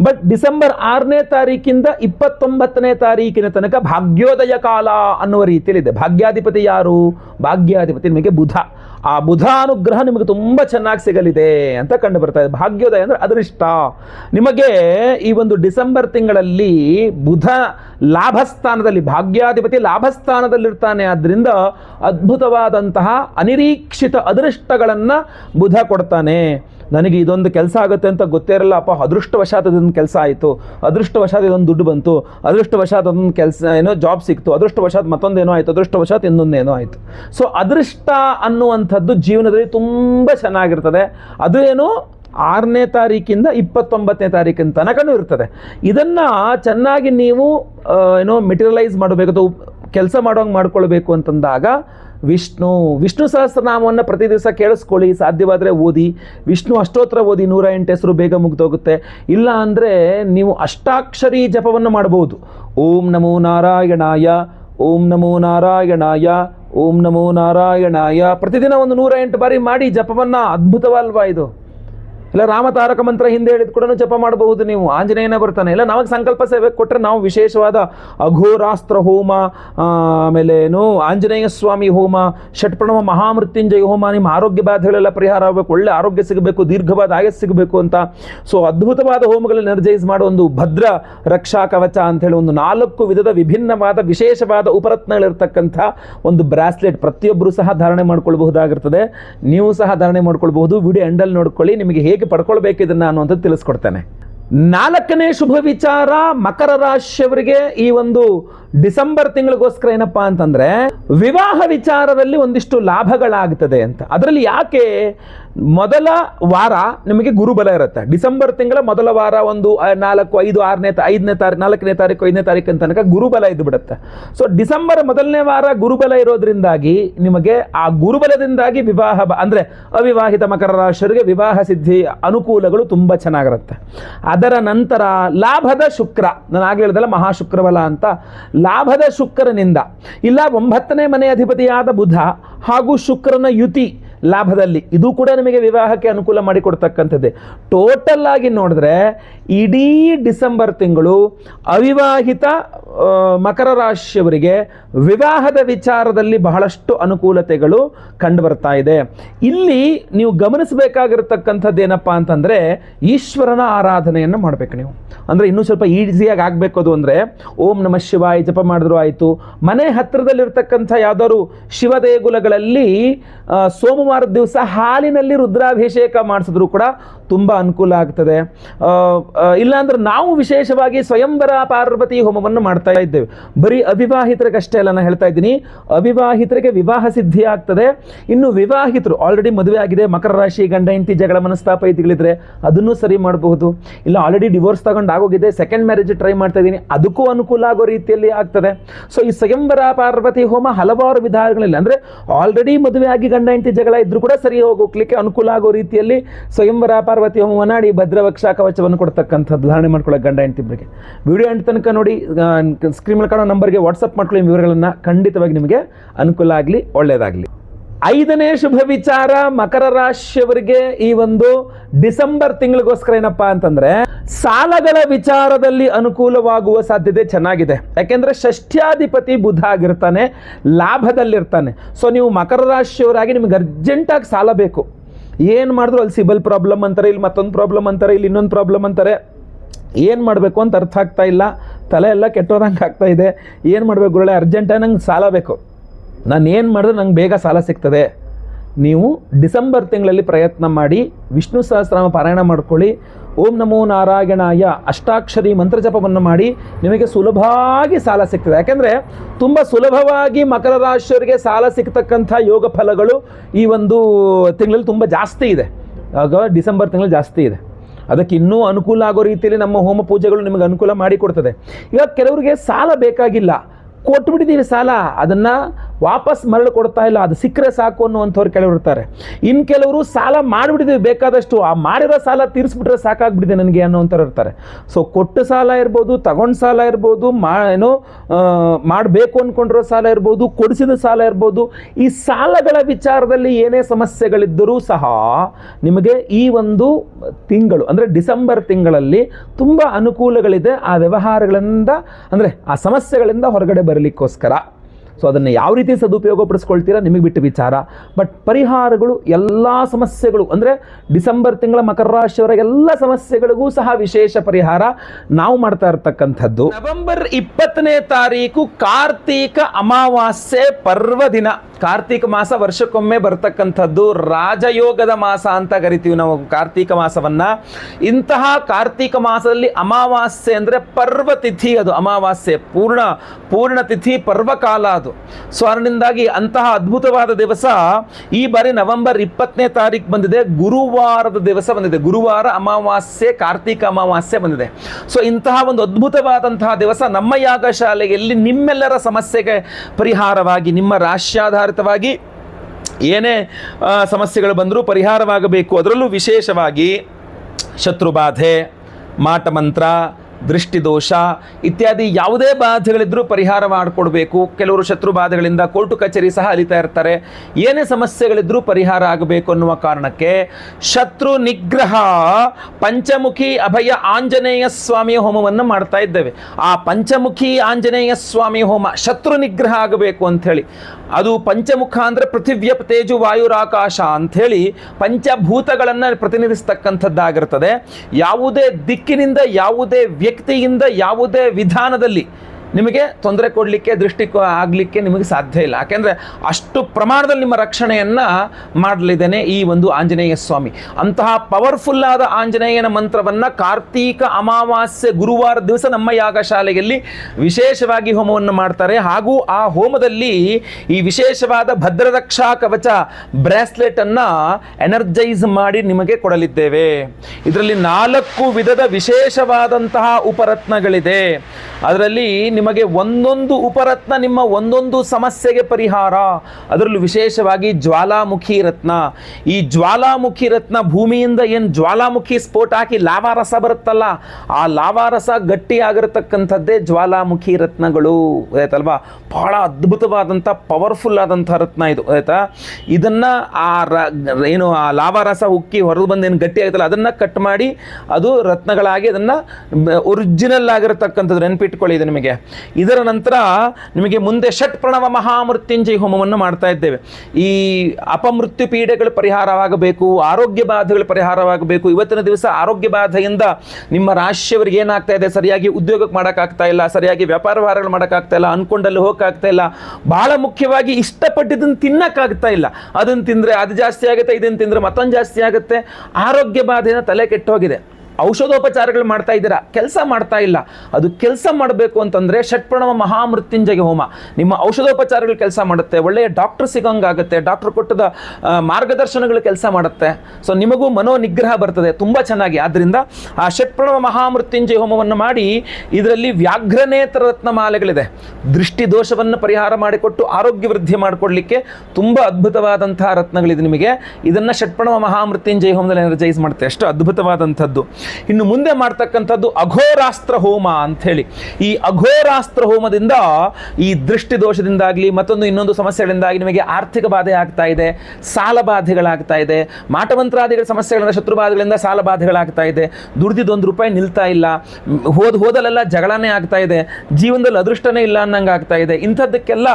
ಬಟ್ ಡಿಸೆಂಬರ್ ಆರನೇ ತಾರೀಕಿಂದ ಇಪ್ಪತ್ತೊಂಬತ್ತನೇ ತಾರೀಕಿನ ತನಕ ಭಾಗ್ಯೋದಯ ಕಾಲ ಅನ್ನುವ ರೀತಿಯಲ್ಲಿದೆ. ಭಾಗ್ಯಾಧಿಪತಿ ಯಾರು? ಭಾಗ್ಯಾಧಿಪತಿ ನಿಮಗೆ ಬುಧ. ಆ ಬುಧ ಅನುಗ್ರಹ ನಿಮಗೆ ತುಂಬಾ ಚೆನ್ನಾಗಿ ಸಿಗಲಿದೆ ಅಂತ ಕಂಡು ಬರ್ತಾ ಇದೆ. ಭಾಗ್ಯೋದಯ ಅಂದ್ರೆ ಅದೃಷ್ಟ. ನಿಮಗೆ ಈ ಒಂದು ಡಿಸೆಂಬರ್ ತಿಂಗಳಲ್ಲಿ ಬುಧ ಲಾಭಸ್ಥಾನದಲ್ಲಿ, ಭಾಗ್ಯಾಧಿಪತಿ ಲಾಭಸ್ಥಾನದಲ್ಲಿರ್ತಾನೆ. ಆದ್ದರಿಂದ ಅದ್ಭುತವಾದಂತಹ ಅನಿರೀಕ್ಷಿತ ಅದೃಷ್ಟಗಳನ್ನು ಬುಧ ಕೊಡ್ತಾನೆ. ನನಗೆ ಇದೊಂದು ಕೆಲಸ ಆಗುತ್ತೆ ಅಂತ ಗೊತ್ತೇ ಇರಲ್ಲ, ಅಪ್ಪ, ಅದೃಷ್ಟವಶಾತ್ ಇದೊಂದು ಕೆಲಸ ಆಯಿತು, ಅದೃಷ್ಟವಶಾತ್ ಇದೊಂದು ದುಡ್ಡು ಬಂತು, ಅದೃಷ್ಟವಶಾತ್ ಅದೊಂದು ಕೆಲಸ, ಏನೋ ಜಾಬ್ ಸಿಕ್ತು, ಅದೃಷ್ಟವಶಾತ್ ಮತ್ತೊಂದೇನೋ ಆಯಿತು, ಅದೃಷ್ಟವಶಾತ್ ಇನ್ನೊಂದೇನೋ ಆಯಿತು. ಸೊ ಅದೃಷ್ಟ ಅನ್ನುವಂಥದ್ದು ಜೀವನದಲ್ಲಿ ತುಂಬ ಚೆನ್ನಾಗಿರ್ತದೆ. ಅದು ಏನು ಆರನೇ ತಾರೀಕಿಂದ ಇಪ್ಪತ್ತೊಂಬತ್ತನೇ ತಾರೀಕಿನ ತನಕನೂ ಇರ್ತದೆ. ಇದನ್ನು ಚೆನ್ನಾಗಿ ನೀವು ಏನೋ ಮೆಟೀರಿಯಲೈಸ್ ಮಾಡಬೇಕು ಕೆಲಸ ಮಾಡೋಂಗೆ ಮಾಡ್ಕೊಳ್ಬೇಕು ಅಂತಂದಾಗ ವಿಷ್ಣು ವಿಷ್ಣು ಸಹಸ್ರನಾಮವನ್ನು ಪ್ರತಿ ದಿವಸ ಕೇಳಿಸ್ಕೊಳ್ಳಿ. ಸಾಧ್ಯವಾದರೆ ಓದಿ. ವಿಷ್ಣು ಅಷ್ಟೋತ್ರ ಓದಿ. ನೂರ ಎಂಟು ಹೆಸರು ಬೇಗ ಮುಗ್ದೋಗುತ್ತೆ. ಇಲ್ಲ ಅಂದರೆ ನೀವು ಅಷ್ಟಾಕ್ಷರಿ ಜಪವನ್ನು ಮಾಡಬಹುದು. ಓಂ ನಮೋ ನಾರಾಯಣಾಯ, ಓಂ ನಮೋ ನಾರಾಯಣಾಯ, ಓಂ ನಮೋ ನಾರಾಯಣಾಯ. ಪ್ರತಿದಿನ ಒಂದು ನೂರ ಎಂಟು ಬಾರಿ ಮಾಡಿ ಜಪವನ್ನು. ಅದ್ಭುತವಲ್ವಾ ಇದು? ಇಲ್ಲ ರಾಮತಾರಕ ಮಂತ್ರ ಹಿಂದೆ ಹೇಳಿದ ಕೂಡ ಜಪ ಮಾಡಬಹುದು ನೀವು. ಆಂಜನೇಯನ ಬರ್ತಾನೆ. ಇಲ್ಲ, ನಮಗೆ ಸಂಕಲ್ಪ ಸೇವೆ ಕೊಟ್ಟರೆ ನಾವು ವಿಶೇಷವಾದ ಅಘೋರಾಸ್ತ್ರ ಹೋಮ ಆಮೇಲೆ ಏನು, ಆಂಜನೇಯ ಸ್ವಾಮಿ ಹೋಮ ಷಟ್ಪ್ರಣವ ಮಹಾಮೃತ್ಯುಂಜಯ ಹೋಮ, ನಿಮ್ಮ ಆರೋಗ್ಯ ಬಾಧೆಗಳೆಲ್ಲ ಪರಿಹಾರ ಆಗಬೇಕು, ಒಳ್ಳೆ ಆರೋಗ್ಯ ಸಿಗಬೇಕು ದೀರ್ಘವಾದ ಆಯಸ್ಸು ಸಿಗಬೇಕು ಅಂತ. ಸೊ ಅದ್ಭುತವಾದ ಹೋಮಗಳನ್ನು ಎನರ್ಜೈಸ್ ಮಾಡೋ ಒಂದು ಭದ್ರ ರಕ್ಷಾ ಕವಚ ಅಂತ ಹೇಳಿ ಒಂದು ನಾಲ್ಕು ವಿಧದ ವಿಭಿನ್ನವಾದ, ವಿಶೇಷವಾದ ಉಪರತ್ನಗಳಿರ್ತಕ್ಕಂಥ ಒಂದು ಬ್ರಾಸ್ಲೆಟ್ ಪ್ರತಿಯೊಬ್ಬರು ಸಹ ಧಾರಣೆ ಮಾಡ್ಕೊಳ್ಬಹುದಾಗಿರ್ತದೆ. ನೀವು ಸಹ ಧಾರಣೆ ಮಾಡ್ಕೊಳ್ಬಹುದು. ವಿಡಿಯೋ ಎಂಡಲ್ಲಿ ನೋಡ್ಕೊಳ್ಳಿ. ನಿಮಗೆ ಹೇಗೆ ಪಡ್ಕೊಳ್ಬೇಕು ಇದನ್ನ ಅನ್ನುವಂಥದ್ದು ತಿಳಿಸ್ಕೊಡ್ತೇನೆ. ನಾಲ್ಕನೇ ಶುಭ ವಿಚಾರ ಮಕರ ರಾಶಿಯವರಿಗೆ ಈ ಒಂದು ಡಿಸೆಂಬರ್ ತಿಂಗಳಿಗೋಸ್ಕರ ಏನಪ್ಪಾ ಅಂತಂದ್ರೆ ವಿವಾಹ ವಿಚಾರದಲ್ಲಿ ಒಂದಿಷ್ಟು ಲಾಭಗಳಾಗ್ತದೆ ಅಂತ. ಅದರಲ್ಲಿ ಯಾಕೆ? ಮೊದಲ ವಾರ ನಿಮಗೆ ಗುರುಬಲ ಇರುತ್ತೆ. ಡಿಸೆಂಬರ್ ತಿಂಗಳ ಮೊದಲ ವಾರ ಒಂದು ನಾಲ್ಕು, ಐದು, ಆರನೇ ಐದನೇ ತಾರೀಕು ನಾಲ್ಕನೇ ತಾರೀಕು, ಐದನೇ ತಾರೀಕಿನ ತನಕ ಗುರುಬಲ ಇದ್ದು ಬಿಡುತ್ತೆ ಸೊ ಡಿಸೆಂಬರ್ ಮೊದಲನೇ ವಾರ ಗುರುಬಲ ಇರೋದ್ರಿಂದಾಗಿ ನಿಮಗೆ ಆ ಗುರುಬಲದಿಂದಾಗಿ ವಿವಾಹ ಅಂದ್ರೆ ಅವಿವಾಹಿತ ಮಕರ ರಾಶಿಯವರಿಗೆ ವಿವಾಹ ಸಿದ್ಧಿ ಅನುಕೂಲಗಳು ತುಂಬಾ ಚೆನ್ನಾಗಿರುತ್ತೆ. ಅದರ ನಂತರ ಲಾಭದ ಶುಕ್ರ, ನಾನು ಆಗಲೇ ಹೇಳಿದಲ್ಲ ಮಹಾಶುಕ್ರಬಲ ಅಂತ. ಲಾಭದ ಶುಕ್ರನಿಂದ ಇಲ್ಲ ಒಂಬತ್ತನೇ ಮನೆ ಅಧಿಪತಿಯಾದ ಬುಧ ಹಾಗೂ ಶುಕ್ರನ ಯುತಿ ಲಾಭದಲ್ಲಿ. ಇದು ಕೂಡ ನಿಮಗೆ ವಿವಾಹಕ್ಕೆ ಅನುಕೂಲ ಮಾಡಿಕೊಡ್ತಕ್ಕಂಥದ್ದೇ. ಟೋಟಲ್ ಆಗಿ ನೋಡಿದ್ರೆ ಇಡೀ ಡಿಸೆಂಬರ್ ತಿಂಗಳು ಅವಿವಾಹಿತ ಮಕರ ರಾಶಿಯವರಿಗೆ ವಿವಾಹದ ವಿಚಾರದಲ್ಲಿ ಬಹಳಷ್ಟು ಅನುಕೂಲತೆಗಳು ಕಂಡು ಬರ್ತಾ ಇದೆ. ಇಲ್ಲಿ ನೀವು ಗಮನಿಸಬೇಕಾಗಿರತಕ್ಕಂಥದ್ದು ಏನಪ್ಪ ಅಂತಂದರೆ ಈಶ್ವರನ ಆರಾಧನೆಯನ್ನು ಮಾಡಬೇಕು ನೀವು. ಅಂದರೆ ಇನ್ನೂ ಸ್ವಲ್ಪ ಈಸಿಯಾಗಿ ಆಗಬೇಕು ಅದು ಅಂದರೆ, ಓಂ ನಮ ಶಿವಾಯ, ಜಪ ಮಾಡಿದ್ರು ಆಯಿತು. ಮನೆ ಹತ್ತಿರದಲ್ಲಿರ್ತಕ್ಕಂಥ ಯಾವ್ದಾದ್ರು ಶಿವದೇಗುಲಗಳಲ್ಲಿ ಸೋಮವಾರ ಗುರುವಾರದ ದಿವಸ ಹಾಲಿನಲ್ಲಿ ರುದ್ರಾಭಿಷೇಕ ಮಾಡಿಸಿದ್ರು ಕೂಡ ತುಂಬ ಅನುಕೂಲ ಆಗ್ತದೆ. ಇಲ್ಲಾಂದ್ರೆ ನಾವು ವಿಶೇಷವಾಗಿ ಸ್ವಯಂವರ ಪಾರ್ವತಿ ಹೋಮವನ್ನು ಮಾಡ್ತಾ ಇದ್ದೇವೆ. ಬರೀ ಅವಿವಾಹಿತರಿಗಷ್ಟೇ ಅಲ್ಲ ನಾನು ಹೇಳ್ತಾ ಇದ್ದೀನಿ. ಅವಿವಾಹಿತರಿಗೆ ವಿವಾಹ ಸಿದ್ಧಿ ಆಗ್ತದೆ. ಇನ್ನು ವಿವಾಹಿತರು ಆಲ್ರೆಡಿ ಮದುವೆ ಆಗಿದೆ, ಮಕರ ರಾಶಿ, ಗಂಡ ಹೆಂಡತಿ ಜಗಳ ಮನಸ್ತಾಪ ಇದ್ದಿಗಳಿದ್ರೆ ಅದನ್ನು ಸರಿ ಮಾಡಬಹುದು. ಇಲ್ಲ ಆಲ್ರೆಡಿ ಡಿವೋರ್ಸ್ ತಗೊಂಡು ಆಗೋಗಿದೆ ಸೆಕೆಂಡ್ ಮ್ಯಾರೇಜ್ ಟ್ರೈ ಮಾಡ್ತಾ ಇದ್ದೀನಿ, ಅದಕ್ಕೂ ಅನುಕೂಲ ಆಗೋ ರೀತಿಯಲ್ಲಿ ಆಗ್ತದೆ. ಸೊ ಈ ಸ್ವಯಂವರ ಪಾರ್ವತಿ ಹೋಮ ಹಲವಾರು ವಿಧಾನಗಳಲ್ಲಿ, ಅಂದರೆ ಆಲ್ರೆಡಿ ಮದುವೆ ಆಗಿ ಗಂಡ ಹೆಂಡತಿ ಜಗಳ ಇದ್ರೂ ಕೂಡ ಸರಿ ಹೋಗೋಕ್ಲಿಕ್ಕೆ ಅನುಕೂಲ ಆಗೋ ರೀತಿಯಲ್ಲಿ ಸ್ವಯಂವರ ಪಾರ್ವತಿ ಹೋಮ ಮಾಡಿ ಭದ್ರವಕ್ಷ ಕವಚವನ್ನು ಕೊಡ್ತಕ್ಕಂಥದ್ದು ಧಾರಣೆ ಮಾಡ್ಕೊಳ್ಳೋಕೆ ಗಂಡ ಹೆಂಡತಿಬ್ಬರಿಗೆ ವಿಡಿಯೋ ಎಂಟು ತನಕ ನೋಡಿ ಸ್ಕ್ರೀನ್ ಮೇಲೆ ಕಾಣೋ ನಂಬರ್ಗೆ ವಾಟ್ಸಪ್ ಮಾಡ್ಕೊಳ್ಳಿ ವಿವರಗಳನ್ನು ಖಂಡಿತವಾಗಿ ನಿಮಗೆ ಅನುಕೂಲ ಆಗಲಿ ಒಳ್ಳೆಯದಾಗಲಿ ಐದನೇ ಶುಭ ವಿಚಾರ, ಮಕರ ರಾಶಿಯವರಿಗೆ ಈ ಒಂದು ಡಿಸೆಂಬರ್ ತಿಂಗಳಿಗೋಸ್ಕರ ಏನಪ್ಪಾ ಅಂತಂದ್ರೆ, ಸಾಲಗಳ ವಿಚಾರದಲ್ಲಿ ಅನುಕೂಲವಾಗುವ ಸಾಧ್ಯತೆ ಚೆನ್ನಾಗಿದೆ. ಯಾಕೆಂದ್ರೆ ಷಷ್ಠ್ಯಾಧಿಪತಿ ಬುಧ ಆಗಿರ್ತಾನೆ, ಲಾಭದಲ್ಲಿರ್ತಾನೆ. ಸೊ ನೀವು ಮಕರ ರಾಶಿಯವರಾಗಿ ನಿಮಗೆ ಅರ್ಜೆಂಟಾಗಿ ಸಾಲ ಬೇಕು. ಏನು ಮಾಡಿದ್ರು ಅಲ್ಲಿ ಸಿಬಲ್ ಪ್ರಾಬ್ಲಮ್ ಅಂತಾರೆ, ಇಲ್ಲಿ ಮತ್ತೊಂದು ಪ್ರಾಬ್ಲಮ್ ಅಂತಾರೆ, ಇಲ್ಲಿ ಇನ್ನೊಂದು ಪ್ರಾಬ್ಲಮ್ ಅಂತಾರೆ. ಏನು ಮಾಡಬೇಕು ಅಂತ ಅರ್ಥ ಆಗ್ತಾ ಇಲ್ಲ. ತಲೆ ಎಲ್ಲ ಕೆಟ್ಟೋದಂಗೆ ಆಗ್ತಾ ಇದೆ. ಏನು ಮಾಡಬೇಕು ಗುರುಳೆ ಅರ್ಜೆಂಟಾಗಿ ನಂಗೆ ಸಾಲ ಬೇಕು. ನಾನು ಏನು ಮಾಡಿದ್ರೆ ನಂಗೆ ಬೇಗ ಸಾಲ ಸಿಗ್ತದೆ. ನೀವು ಡಿಸೆಂಬರ್ ತಿಂಗಳಲ್ಲಿ ಪ್ರಯತ್ನ ಮಾಡಿ ವಿಷ್ಣು ಸಹಸ್ರನಾಮ ಪಾರಾಯಣ ಮಾಡ್ಕೊಳ್ಳಿ. ಓಂ ನಮೋ ನಾರಾಯಣಾಯ. ಅಷ್ಟಾಕ್ಷರಿ ಮಂತ್ರ ಜಪವನ್ನು ಮಾಡಿ ನಿಮಗೆ ಸುಲಭವಾಗಿ ಸಾಲ ಸಿಗ್ತದೆ. ಯಾಕೆಂದರೆ ತುಂಬ ಸುಲಭವಾಗಿ ಮಕರ ರಾಶಿಯವರಿಗೆ ಸಾಲ ಸಿಗ್ತಕ್ಕಂಥ ಯೋಗ ಫಲಗಳು ಈ ಒಂದು ತಿಂಗಳಲ್ಲಿ ತುಂಬ ಜಾಸ್ತಿ ಇದೆ. ಆಗ ಡಿಸೆಂಬರ್ ತಿಂಗಳಲ್ಲಿ ಜಾಸ್ತಿ ಇದೆ. ಅದಕ್ಕೆ ಇನ್ನೂ ಅನುಕೂಲ ಆಗೋ ರೀತಿಯಲ್ಲಿ ನಮ್ಮ ಹೋಮ ಪೂಜೆಗಳು ನಿಮಗೆ ಅನುಕೂಲ ಮಾಡಿಕೊಡ್ತದೆ ಇವಾಗ ಕೆಲವರಿಗೆ ಸಾಲ ಬೇಕಾಗಿಲ್ಲ. ಕೊಟ್ಬಿಟ್ಟಿದ್ದೀವಿ ಸಾಲ. ಅದನ್ನು ವಾಪಸ್ ಮರಳು ಕೊಡ್ತಾ ಇಲ್ಲ, ಅದು ಸಿಕ್ಕರೆ ಸಾಕು ಅನ್ನುವಂಥವ್ರು ಕೆಲವರು ಇರ್ತಾರೆ. ಇನ್ನು ಕೆಲವರು ಸಾಲ ಮಾಡಿಬಿಟ್ಟಿದ್ದೀವಿ, ಬೇಕಾದಷ್ಟು. ಆ ಮಾಡಿರೋ ಸಾಲ ತೀರಿಸ್ಬಿಟ್ರೆ ಸಾಕಾಗ್ಬಿಟ್ಟಿದೆ ನನಗೆ ಅನ್ನೋಂಥವ್ರು ಇರ್ತಾರೆ. ಸೊ ಕೊಟ್ಟ ಸಾಲ ಇರ್ಬೋದು, ತಗೊಂಡು ಸಾಲ ಇರ್ಬೋದು, ಮಾ, ಏನು ಮಾಡಬೇಕು ಅಂದ್ಕೊಂಡಿರೋ ಸಾಲ ಇರ್ಬೋದು, ಕೊಡಿಸಿದ ಸಾಲ ಇರ್ಬೋದು, ಈ ಸಾಲಗಳ ವಿಚಾರದಲ್ಲಿ ಏನೇ ಸಮಸ್ಯೆಗಳಿದ್ದರೂ ಸಹ ನಿಮಗೆ ಈ ಒಂದು ತಿಂಗಳು, ಅಂದರೆ ಡಿಸೆಂಬರ್ ತಿಂಗಳಲ್ಲಿ ತುಂಬ ಅನುಕೂಲಗಳಿದೆ ಆ ವ್ಯವಹಾರಗಳಿಂದ, ಅಂದರೆ ಆ ಸಮಸ್ಯೆಗಳಿಂದ ಹೊರಗಡೆ ಬರಲಿಕ್ಕೋಸ್ಕರ. ಸೊ ಅದನ್ನು ಯಾವ ರೀತಿ ಸದುಪಯೋಗ ಪಡಿಸ್ಕೊಳ್ತೀರಾ ನಿಮಗೆ ಬಿಟ್ಟು ವಿಚಾರ. ಬಟ್ ಪರಿಹಾರಗಳು ಎಲ್ಲ ಸಮಸ್ಯೆಗಳು, ಅಂದರೆ ಡಿಸೆಂಬರ್ ತಿಂಗಳ ಮಕರ ರಾಶಿಯವರ ಎಲ್ಲ ಸಮಸ್ಯೆಗಳಿಗೂ ಸಹ ವಿಶೇಷ ಪರಿಹಾರ ನಾವು ಮಾಡ್ತಾ ಇರತಕ್ಕಂಥದ್ದು. ನವೆಂಬರ್ ಇಪ್ಪತ್ತನೇ ತಾರೀಕು ಕಾರ್ತೀಕ ಅಮಾವಾಸ್ಯೆ ಪರ್ವ ದಿನ. ಕಾರ್ತೀಕ ಮಾಸ ವರ್ಷಕ್ಕೊಮ್ಮೆ ಬರ್ತಕ್ಕಂಥದ್ದು ರಾಜಯೋಗದ ಮಾಸ ಅಂತ ಕರಿತೀವಿ ನಾವು ಕಾರ್ತೀಕ ಮಾಸವನ್ನ. ಇಂತಹ ಕಾರ್ತೀಕ ಮಾಸದಲ್ಲಿ ಅಮಾವಾಸ್ಯೆ ಅಂದರೆ ಪರ್ವತಿಥಿ ಅದು, ಅಮಾವಾಸ್ಯೆ ಪೂರ್ಣ ಪೂರ್ಣ ತಿಥಿ ಪರ್ವಕಾಲ ಅದು. ಸೊ ಅದರಿಂದಾಗಿ ಅಂತಹ ಅದ್ಭುತವಾದ ದಿವಸ ಈ ಬಾರಿ ನವೆಂಬರ್ ಇಪ್ಪತ್ತನೇ ತಾರೀಕು ಬಂದಿದೆ. ಗುರುವಾರದ ದಿವಸ ಬಂದಿದೆ. ಗುರುವಾರ ಅಮಾವಾಸ್ಯೆ, ಕಾರ್ತಿಕ ಅಮಾವಾಸ್ಯೆ ಬಂದಿದೆ. ಸೊ ಇಂತಹ ಒಂದು ಅದ್ಭುತವಾದಂತಹ ದಿವಸ ನಮ್ಮ ಯಾಗಶಾಲೆಯಲ್ಲಿ ನಿಮ್ಮೆಲ್ಲರ ಸಮಸ್ಯೆಗೆ ಪರಿಹಾರವಾಗಿ, ನಿಮ್ಮ ರಾಶ್ಯಾಧಾರಿತವಾಗಿ ಏನೇ ಸಮಸ್ಯೆಗಳು ಬಂದರೂ ಪರಿಹಾರವಾಗಬೇಕು. ಅದರಲ್ಲೂ ವಿಶೇಷವಾಗಿ ಶತ್ರುಬಾಧೆ, ಮಾಟಮಂತ್ರ ದೃಷ್ಟಿದೋಷ ಇತ್ಯಾದಿ ಯಾವುದೇ ಬಾಧೆಗಳಿದ್ದರೂ ಪರಿಹಾರ ಮಾಡಿಕೊಡ್ಬೇಕು. ಕೆಲವರು ಶತ್ರು ಬಾಧೆಗಳಿಂದ ಕೋರ್ಟು ಕಚೇರಿ ಸಹ ಅಲಿತಾ ಇರ್ತಾರೆ. ಏನೇ ಸಮಸ್ಯೆಗಳಿದ್ದರೂ ಪರಿಹಾರ ಆಗಬೇಕು ಅನ್ನುವ ಕಾರಣಕ್ಕೆ ಶತ್ರು ನಿಗ್ರಹ, ಪಂಚಮುಖಿ ಅಭಯ ಆಂಜನೇಯ ಸ್ವಾಮಿಯ ಹೋಮವನ್ನು ಮಾಡ್ತಾ ಇದ್ದೇವೆ. ಆ ಪಂಚಮುಖಿ ಆಂಜನೇಯ ಸ್ವಾಮಿ ಹೋಮ ಶತ್ರು ನಿಗ್ರಹ ಆಗಬೇಕು ಅಂಥೇಳಿ. ಅದು ಪಂಚಮುಖ ಅಂದರೆ ಪೃಥಿವ್ಯ, ತೇಜು ವಾಯುರಾಕಾಶ ಅಂಥೇಳಿ ಪಂಚಭೂತಗಳನ್ನು ಪ್ರತಿನಿಧಿಸ್ತಕ್ಕಂಥದ್ದಾಗಿರ್ತದೆ. ಯಾವುದೇ ದಿಕ್ಕಿನಿಂದ ಯಾವುದೇ ವ್ಯಕ್ತಿಯಿಂದ ಯಾವುದೇ ವಿಧಾನದಲ್ಲಿ ನಿಮಗೆ ತೊಂದರೆ ಕೊಡಲಿಕ್ಕೆ, ದೃಷ್ಟಿ ಆಗಲಿಕ್ಕೆ ನಿಮಗೆ ಸಾಧ್ಯ ಇಲ್ಲ. ಯಾಕೆಂದರೆ ಅಷ್ಟು ಪ್ರಮಾಣದಲ್ಲಿ ನಿಮ್ಮ ರಕ್ಷಣೆಯನ್ನು ಮಾಡಲಿದ್ದೇನೆ ಈ ಒಂದು ಆಂಜನೇಯ ಸ್ವಾಮಿ. ಅಂತಹ ಪವರ್ಫುಲ್ ಆದ ಆಂಜನೇಯನ ಮಂತ್ರವನ್ನು ಕಾರ್ತೀಕ ಅಮಾವಾಸ್ಯೆ ಗುರುವಾರ ದಿವಸ ನಮ್ಮ ಯಾಗಶಾಲೆಯಲ್ಲಿ ವಿಶೇಷವಾಗಿ ಹೋಮವನ್ನು ಮಾಡ್ತಾರೆ. ಹಾಗೂ ಆ ಹೋಮದಲ್ಲಿ ಈ ವಿಶೇಷವಾದ ಭದ್ರರಕ್ಷಾ ಕವಚ ಬ್ರಾಸ್ಲೆಟನ್ನು ಎನರ್ಜೈಸ್ ಮಾಡಿ ನಿಮಗೆ ಕೊಡಲಿದ್ದೇವೆ. ಇದರಲ್ಲಿ ನಾಲ್ಕು ವಿಧದ ವಿಶೇಷವಾದಂತಹ ಉಪರತ್ನಗಳಿದೆ. ಅದರಲ್ಲಿ ನಿಮಗೆ ಒಂದೊಂದು ಉಪರತ್ನ ನಿಮ್ಮ ಒಂದೊಂದು ಸಮಸ್ಯೆಗೆ ಪರಿಹಾರ. ಅದರಲ್ಲೂ ವಿಶೇಷವಾಗಿ ಜ್ವಾಲಾಮುಖಿ ರತ್ನ. ಈ ಜ್ವಾಲಾಮುಖಿ ರತ್ನ ಭೂಮಿಯಿಂದ ಏನು ಜ್ವಾಲಾಮುಖಿ ಸ್ಫೋಟ ಹಾಕಿ ಲಾವಾರಸ ಬರುತ್ತಲ್ಲ, ಆ ಲಾವಾರಸ ಗಟ್ಟಿಯಾಗಿರತಕ್ಕಂಥದ್ದೇ ಜ್ವಾಲಾಮುಖಿ ರತ್ನಗಳು ಆಯ್ತಲ್ವಾ ಬಹಳ ಅದ್ಭುತವಾದಂಥ ಪವರ್ಫುಲ್ ಆದಂಥ ರತ್ನ ಇದು, ಆಯ್ತಾ? ಇದನ್ನು ಆ ರ- ಏನು ಆ ಲಾವಾರಸ ಉಕ್ಕಿ ಹೊರದು ಬಂದು ಏನು ಗಟ್ಟಿ ಆಗುತ್ತಲ್ಲ ಅದನ್ನು ಕಟ್ ಮಾಡಿ ಅದು ರತ್ನಗಳಾಗಿ ಅದನ್ನು ಒರಿಜಿನಲ್ ಆಗಿರತಕ್ಕಂಥದ್ದು ನೆನಪಿಟ್ಕೊಳ್ಳಿ ಇದು ನಿಮಗೆ. ಇದರ ನಂತರ ನಿಮಗೆ ಮುಂದೆ ಷಟ್ ಪ್ರಣವ ಮಹಾಮೃತ್ಯುಂಜಯ ಹೋಮವನ್ನು ಮಾಡ್ತಾ ಇದ್ದೇವೆ. ಈ ಅಪಮೃತ್ಯು ಪೀಡೆಗಳು ಪರಿಹಾರವಾಗಬೇಕು, ಆರೋಗ್ಯ ಬಾಧೆಗಳು ಪರಿಹಾರವಾಗಬೇಕು. ಇವತ್ತಿನ ದಿವಸ ಆರೋಗ್ಯ ಬಾಧೆಯಿಂದ ನಿಮ್ಮ ರಾಶಿಯವರಿಗೆ ಏನಾಗ್ತಾ ಇದೆ? ಸರಿಯಾಗಿ ಉದ್ಯೋಗಕ್ಕೆ ಮಾಡೋಕ್ಕಾಗ್ತಾ ಇಲ್ಲ, ಸರಿಯಾಗಿ ವ್ಯಾಪಾರ ವ್ಯವಹಾರಗಳು ಮಾಡೋಕ್ಕಾಗ್ತಾ ಇಲ್ಲ, ಅನ್ಕೊಂಡಲ್ಲಿ ಹೋಗಕ್ಕಾಗ್ತಾ ಇಲ್ಲ. ಬಹಳ ಮುಖ್ಯವಾಗಿ ಇಷ್ಟಪಟ್ಟಿದ್ದನ್ನು ತಿನ್ನಕ್ಕಾಗ್ತಾ ಇಲ್ಲ. ಅದನ್ನು ತಿಂದರೆ ಅದು ಜಾಸ್ತಿ ಆಗುತ್ತೆ, ಇದನ್ನು ತಿಂದರೆ ಮತ್ತೊಂದು ಜಾಸ್ತಿ ಆಗುತ್ತೆ. ಆರೋಗ್ಯ ಬಾಧೆನ ತಲೆ ಕೆಟ್ಟೋಗಿದೆ. ಔಷಧೋಪಚಾರಗಳು ಮಾಡ್ತಾ ಇದ್ದೀರಾ? ಕೆಲಸ ಮಾಡ್ತಾ ಇಲ್ಲ. ಅದು ಕೆಲಸ ಮಾಡಬೇಕು ಅಂತಂದರೆ ಷಟ್ಪ್ರಣವ ಮಹಾಮೃತ್ಯುಂಜಯ ಹೋಮ. ನಿಮ್ಮ ಔಷಧೋಪಚಾರಗಳು ಕೆಲಸ ಮಾಡುತ್ತೆ, ಒಳ್ಳೆಯ ಡಾಕ್ಟರ್ ಸಿಗೋಂಗಾಗುತ್ತೆ, ಡಾಕ್ಟರ್ ಕೊಟ್ಟದ ಮಾರ್ಗದರ್ಶನಗಳು ಕೆಲಸ ಮಾಡುತ್ತೆ. ಸೊ ನಿಮಗೂ ಮನೋ ನಿಗ್ರಹ ಬರ್ತದೆ, ತುಂಬ ಚೆನ್ನಾಗಿ. ಆದ್ದರಿಂದ ಆ ಷಟ್ಪ್ರಣವ ಮಹಾಮೃತ್ಯುಂಜಯ ಹೋಮವನ್ನು ಮಾಡಿ ಇದರಲ್ಲಿ ವ್ಯಾಘ್ರನೇತ್ರ ರತ್ನಮಾಲೆಗಳಿದೆ. ದೃಷ್ಟಿ ದೋಷವನ್ನು ಪರಿಹಾರ ಮಾಡಿಕೊಟ್ಟು ಆರೋಗ್ಯ ವೃದ್ಧಿ ಮಾಡಿಕೊಡ್ಲಿಕ್ಕೆ ತುಂಬ ಅದ್ಭುತವಾದಂತಹ ರತ್ನಗಳಿದೆ ನಿಮಗೆ. ಇದನ್ನು ಷಟ್ಪ್ರಣವ ಮಹಾಮೃತ್ಯುಂಜಯ ಹೋಮದಲ್ಲಿ ಎನರ್ಜೈಸ್ ಮಾಡುತ್ತೆ. ಅಷ್ಟು ಅದ್ಭುತವಾದಂಥದ್ದು. ಇನ್ನು ಮುಂದೆ ಮಾಡ್ತಕ್ಕಂಥದ್ದು ಅಘೋರಾಸ್ತ್ರ ಹೋಮ ಅಂಥೇಳಿ. ಈ ಅಘೋರಾಸ್ತ್ರ ಹೋಮದಿಂದ ಈ ದೃಷ್ಟಿ ದೋಷದಿಂದಾಗಲಿ ಮತ್ತೊಂದು ಇನ್ನೊಂದು ಸಮಸ್ಯೆಗಳಿಂದಾಗಿ ನಿಮಗೆ ಆರ್ಥಿಕ ಬಾಧೆ ಆಗ್ತಾ ಇದೆ, ಸಾಲ ಬಾಧೆಗಳಾಗ್ತಾ ಇದೆ, ಮಾಟಮಂತ್ರಾದಿಗಳ ಸಮಸ್ಯೆಗಳಿಂದ ಶತ್ರು ಬಾಧೆಗಳಿಂದ ಸಾಲ ಬಾಧೆಗಳಾಗ್ತಾ ಇದೆ. ದುಡ್ದಿದ್ದೊಂದು ರೂಪಾಯಿ ನಿಲ್ತಾ ಇಲ್ಲ. ಹೋದ ಹೋದಲೆಲ್ಲ ಜಗಳನೇ ಆಗ್ತಾ ಇದೆ. ಜೀವನದಲ್ಲಿ ಅದೃಷ್ಟನೇ ಇಲ್ಲ ಅನ್ನಂಗೆ ಆಗ್ತಾ ಇದೆ. ಇಂಥದ್ದಕ್ಕೆಲ್ಲ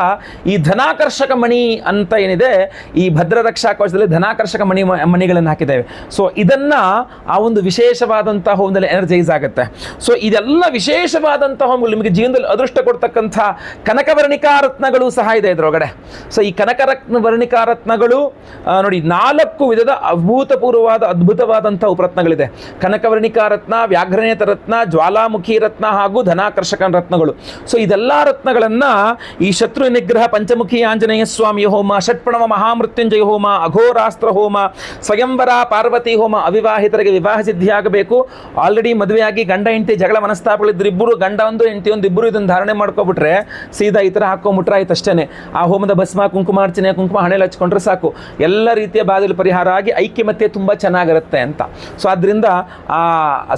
ಈ ಧನಾಕರ್ಷಕ ಮಣಿ ಅಂತ ಏನಿದೆ, ಈ ಭದ್ರ ರಕ್ಷಾ ಕೋಶದಲ್ಲಿ ಧನಾಕರ್ಷಕ ಮಣಿ, ಮಣಿಗಳನ್ನು ಹಾಕಿದ್ದೇವೆ. ಸೊ ಇದನ್ನ ಆ ಒಂದು ವಿಶೇಷವಾದಂಥ ಹೋಮದಲ್ಲಿ ಎನರ್ಜೈಸ್ ಆಗುತ್ತೆ. ಸೊ ಇದೆಲ್ಲ ವಿಶೇಷವಾದಂತಹ ಹೋಮಗಳು ನಿಮಗೆ ಜೀವನದಲ್ಲಿ ಅದೃಷ್ಟ ಕೊಡ್ತಕ್ಕಂಥ ಕನಕವರ್ಣಿಕಾ ರತ್ನಗಳು ಸಹ ಇದೆ ಇದರೊಳಗಡೆ. ಸೊ ಈ ಕನಕರತ್ನ ವರ್ಣಿಕಾ ರತ್ನಗಳು ಆ, ನೋಡಿ ನಾಲ್ಕು ವಿಧದ ಅಭೂತಪೂರ್ವವಾದ ಅದ್ಭುತವಾದಂಥ ಉಪರತ್ನಗಳಿದೆ. ಕನಕವರ್ಣಿಕಾ ರತ್ನ ವ್ಯಾಘ್ರನೇತ ರತ್ನ ಜ್ವಾಲಾಮುಖಿ ರತ್ನ ಹಾಗೂ ಧನಾಕರ್ಷಕ ರತ್ನಗಳು. ಸೊ ಇದೆಲ್ಲ ರತ್ನಗಳನ್ನು ಈ ಶತ್ರು ನಿಗ್ರಹ ಪಂಚಮುಖಿ ಆಂಜನೇಯ ಸ್ವಾಮಿಯ ಹೋಮ ಷಟ್ಪಣವ ಮಹಾಮೃತ್ಯುಂಜಯ ಹೋಮ ಅಘೋರಾಸ್ತ್ರ ಹೋಮ ಸ್ವಯಂವರ ಪಾರ್ವತಿ ಹೋಮ ಅವಿವಾಹಿತರಿಗೆ ವಿವಾಹ ಸಿದ್ಧಿಯಾಗಬೇಕು. ಆಲ್ರೆಡಿ ಮದುವೆಯಾಗಿ ಗಂಡ, ಹೆಂಡತಿ, ಜಗಳ ಮನಸ್ತಾಪಗಳಿದ್ರೆ ಇಬ್ಬರು ಗಂಡ ಒಂದು, ಹೆಂಡತಿ ಒಂದು ಇಬ್ಬರು ಇದನ್ನು ಧಾರಣೆ ಮಾಡ್ಕೊಬಿಟ್ರೆ ಸೀದಾ ಈ ಥರ ಹಾಕೊಂಬಿಟ್ರೆ ಆಯ್ತು ಅಷ್ಟೇ ಆ ಹೋಮದ ಭಸ್ಮ, ಕುಂಕುಮ, ಅರ್ಚನೆ, ಕುಂಕುಮ ಹಣೆಯಲ್ಲಿ ಹಚ್ಕೊಂಡ್ರೆ ಸಾಕು. ಎಲ್ಲ ರೀತಿಯ ಬಾಗಿಲು ಪರಿಹಾರ ಆಗಿ ಐಕ್ಯಮತ್ಯ ತುಂಬ ಚೆನ್ನಾಗಿರುತ್ತೆ ಅಂತ. ಸೊ ಅದರಿಂದ ಆ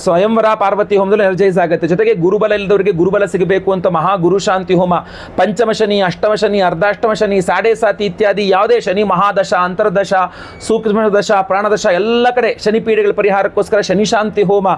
ಸ್ವಯಂವರ ಪಾರ್ವತಿ ಹೋಮದಲ್ಲಿ ಎನರ್ಜೈಸ್ ಆಗುತ್ತೆ. ಜೊತೆಗೆ ಗುರುಬಲ ಇಲ್ಲದವರಿಗೆ ಗುರುಬಲ ಸಿಗಬೇಕು ಅಂತ ಮಹಾ ಗುರು ಶಾಂತಿ ಹೋಮ. ಪಂಚಮ ಶನಿ, ಅಷ್ಟಮ ಶನಿ, ಅರ್ಧಾಷ್ಟಮ ಶನಿ, ಸಾಡೆ ಸಾತಿ ಇತ್ಯಾದಿ ಯಾವುದೇ ಶನಿ, ಮಹಾದಶ, ಅಂತರ್ದಶ ಸೂಕ್ಷ್ಮ ದಶ ಪ್ರಾಣದಶ ಎಲ್ಲ ಕಡೆ ಶನಿ ಪೀಡೆಗಳ ಪರಿಹಾರಕ್ಕೋಸ್ಕರ ಶನಿ ಶಾಂತಿ ಹೋಮ,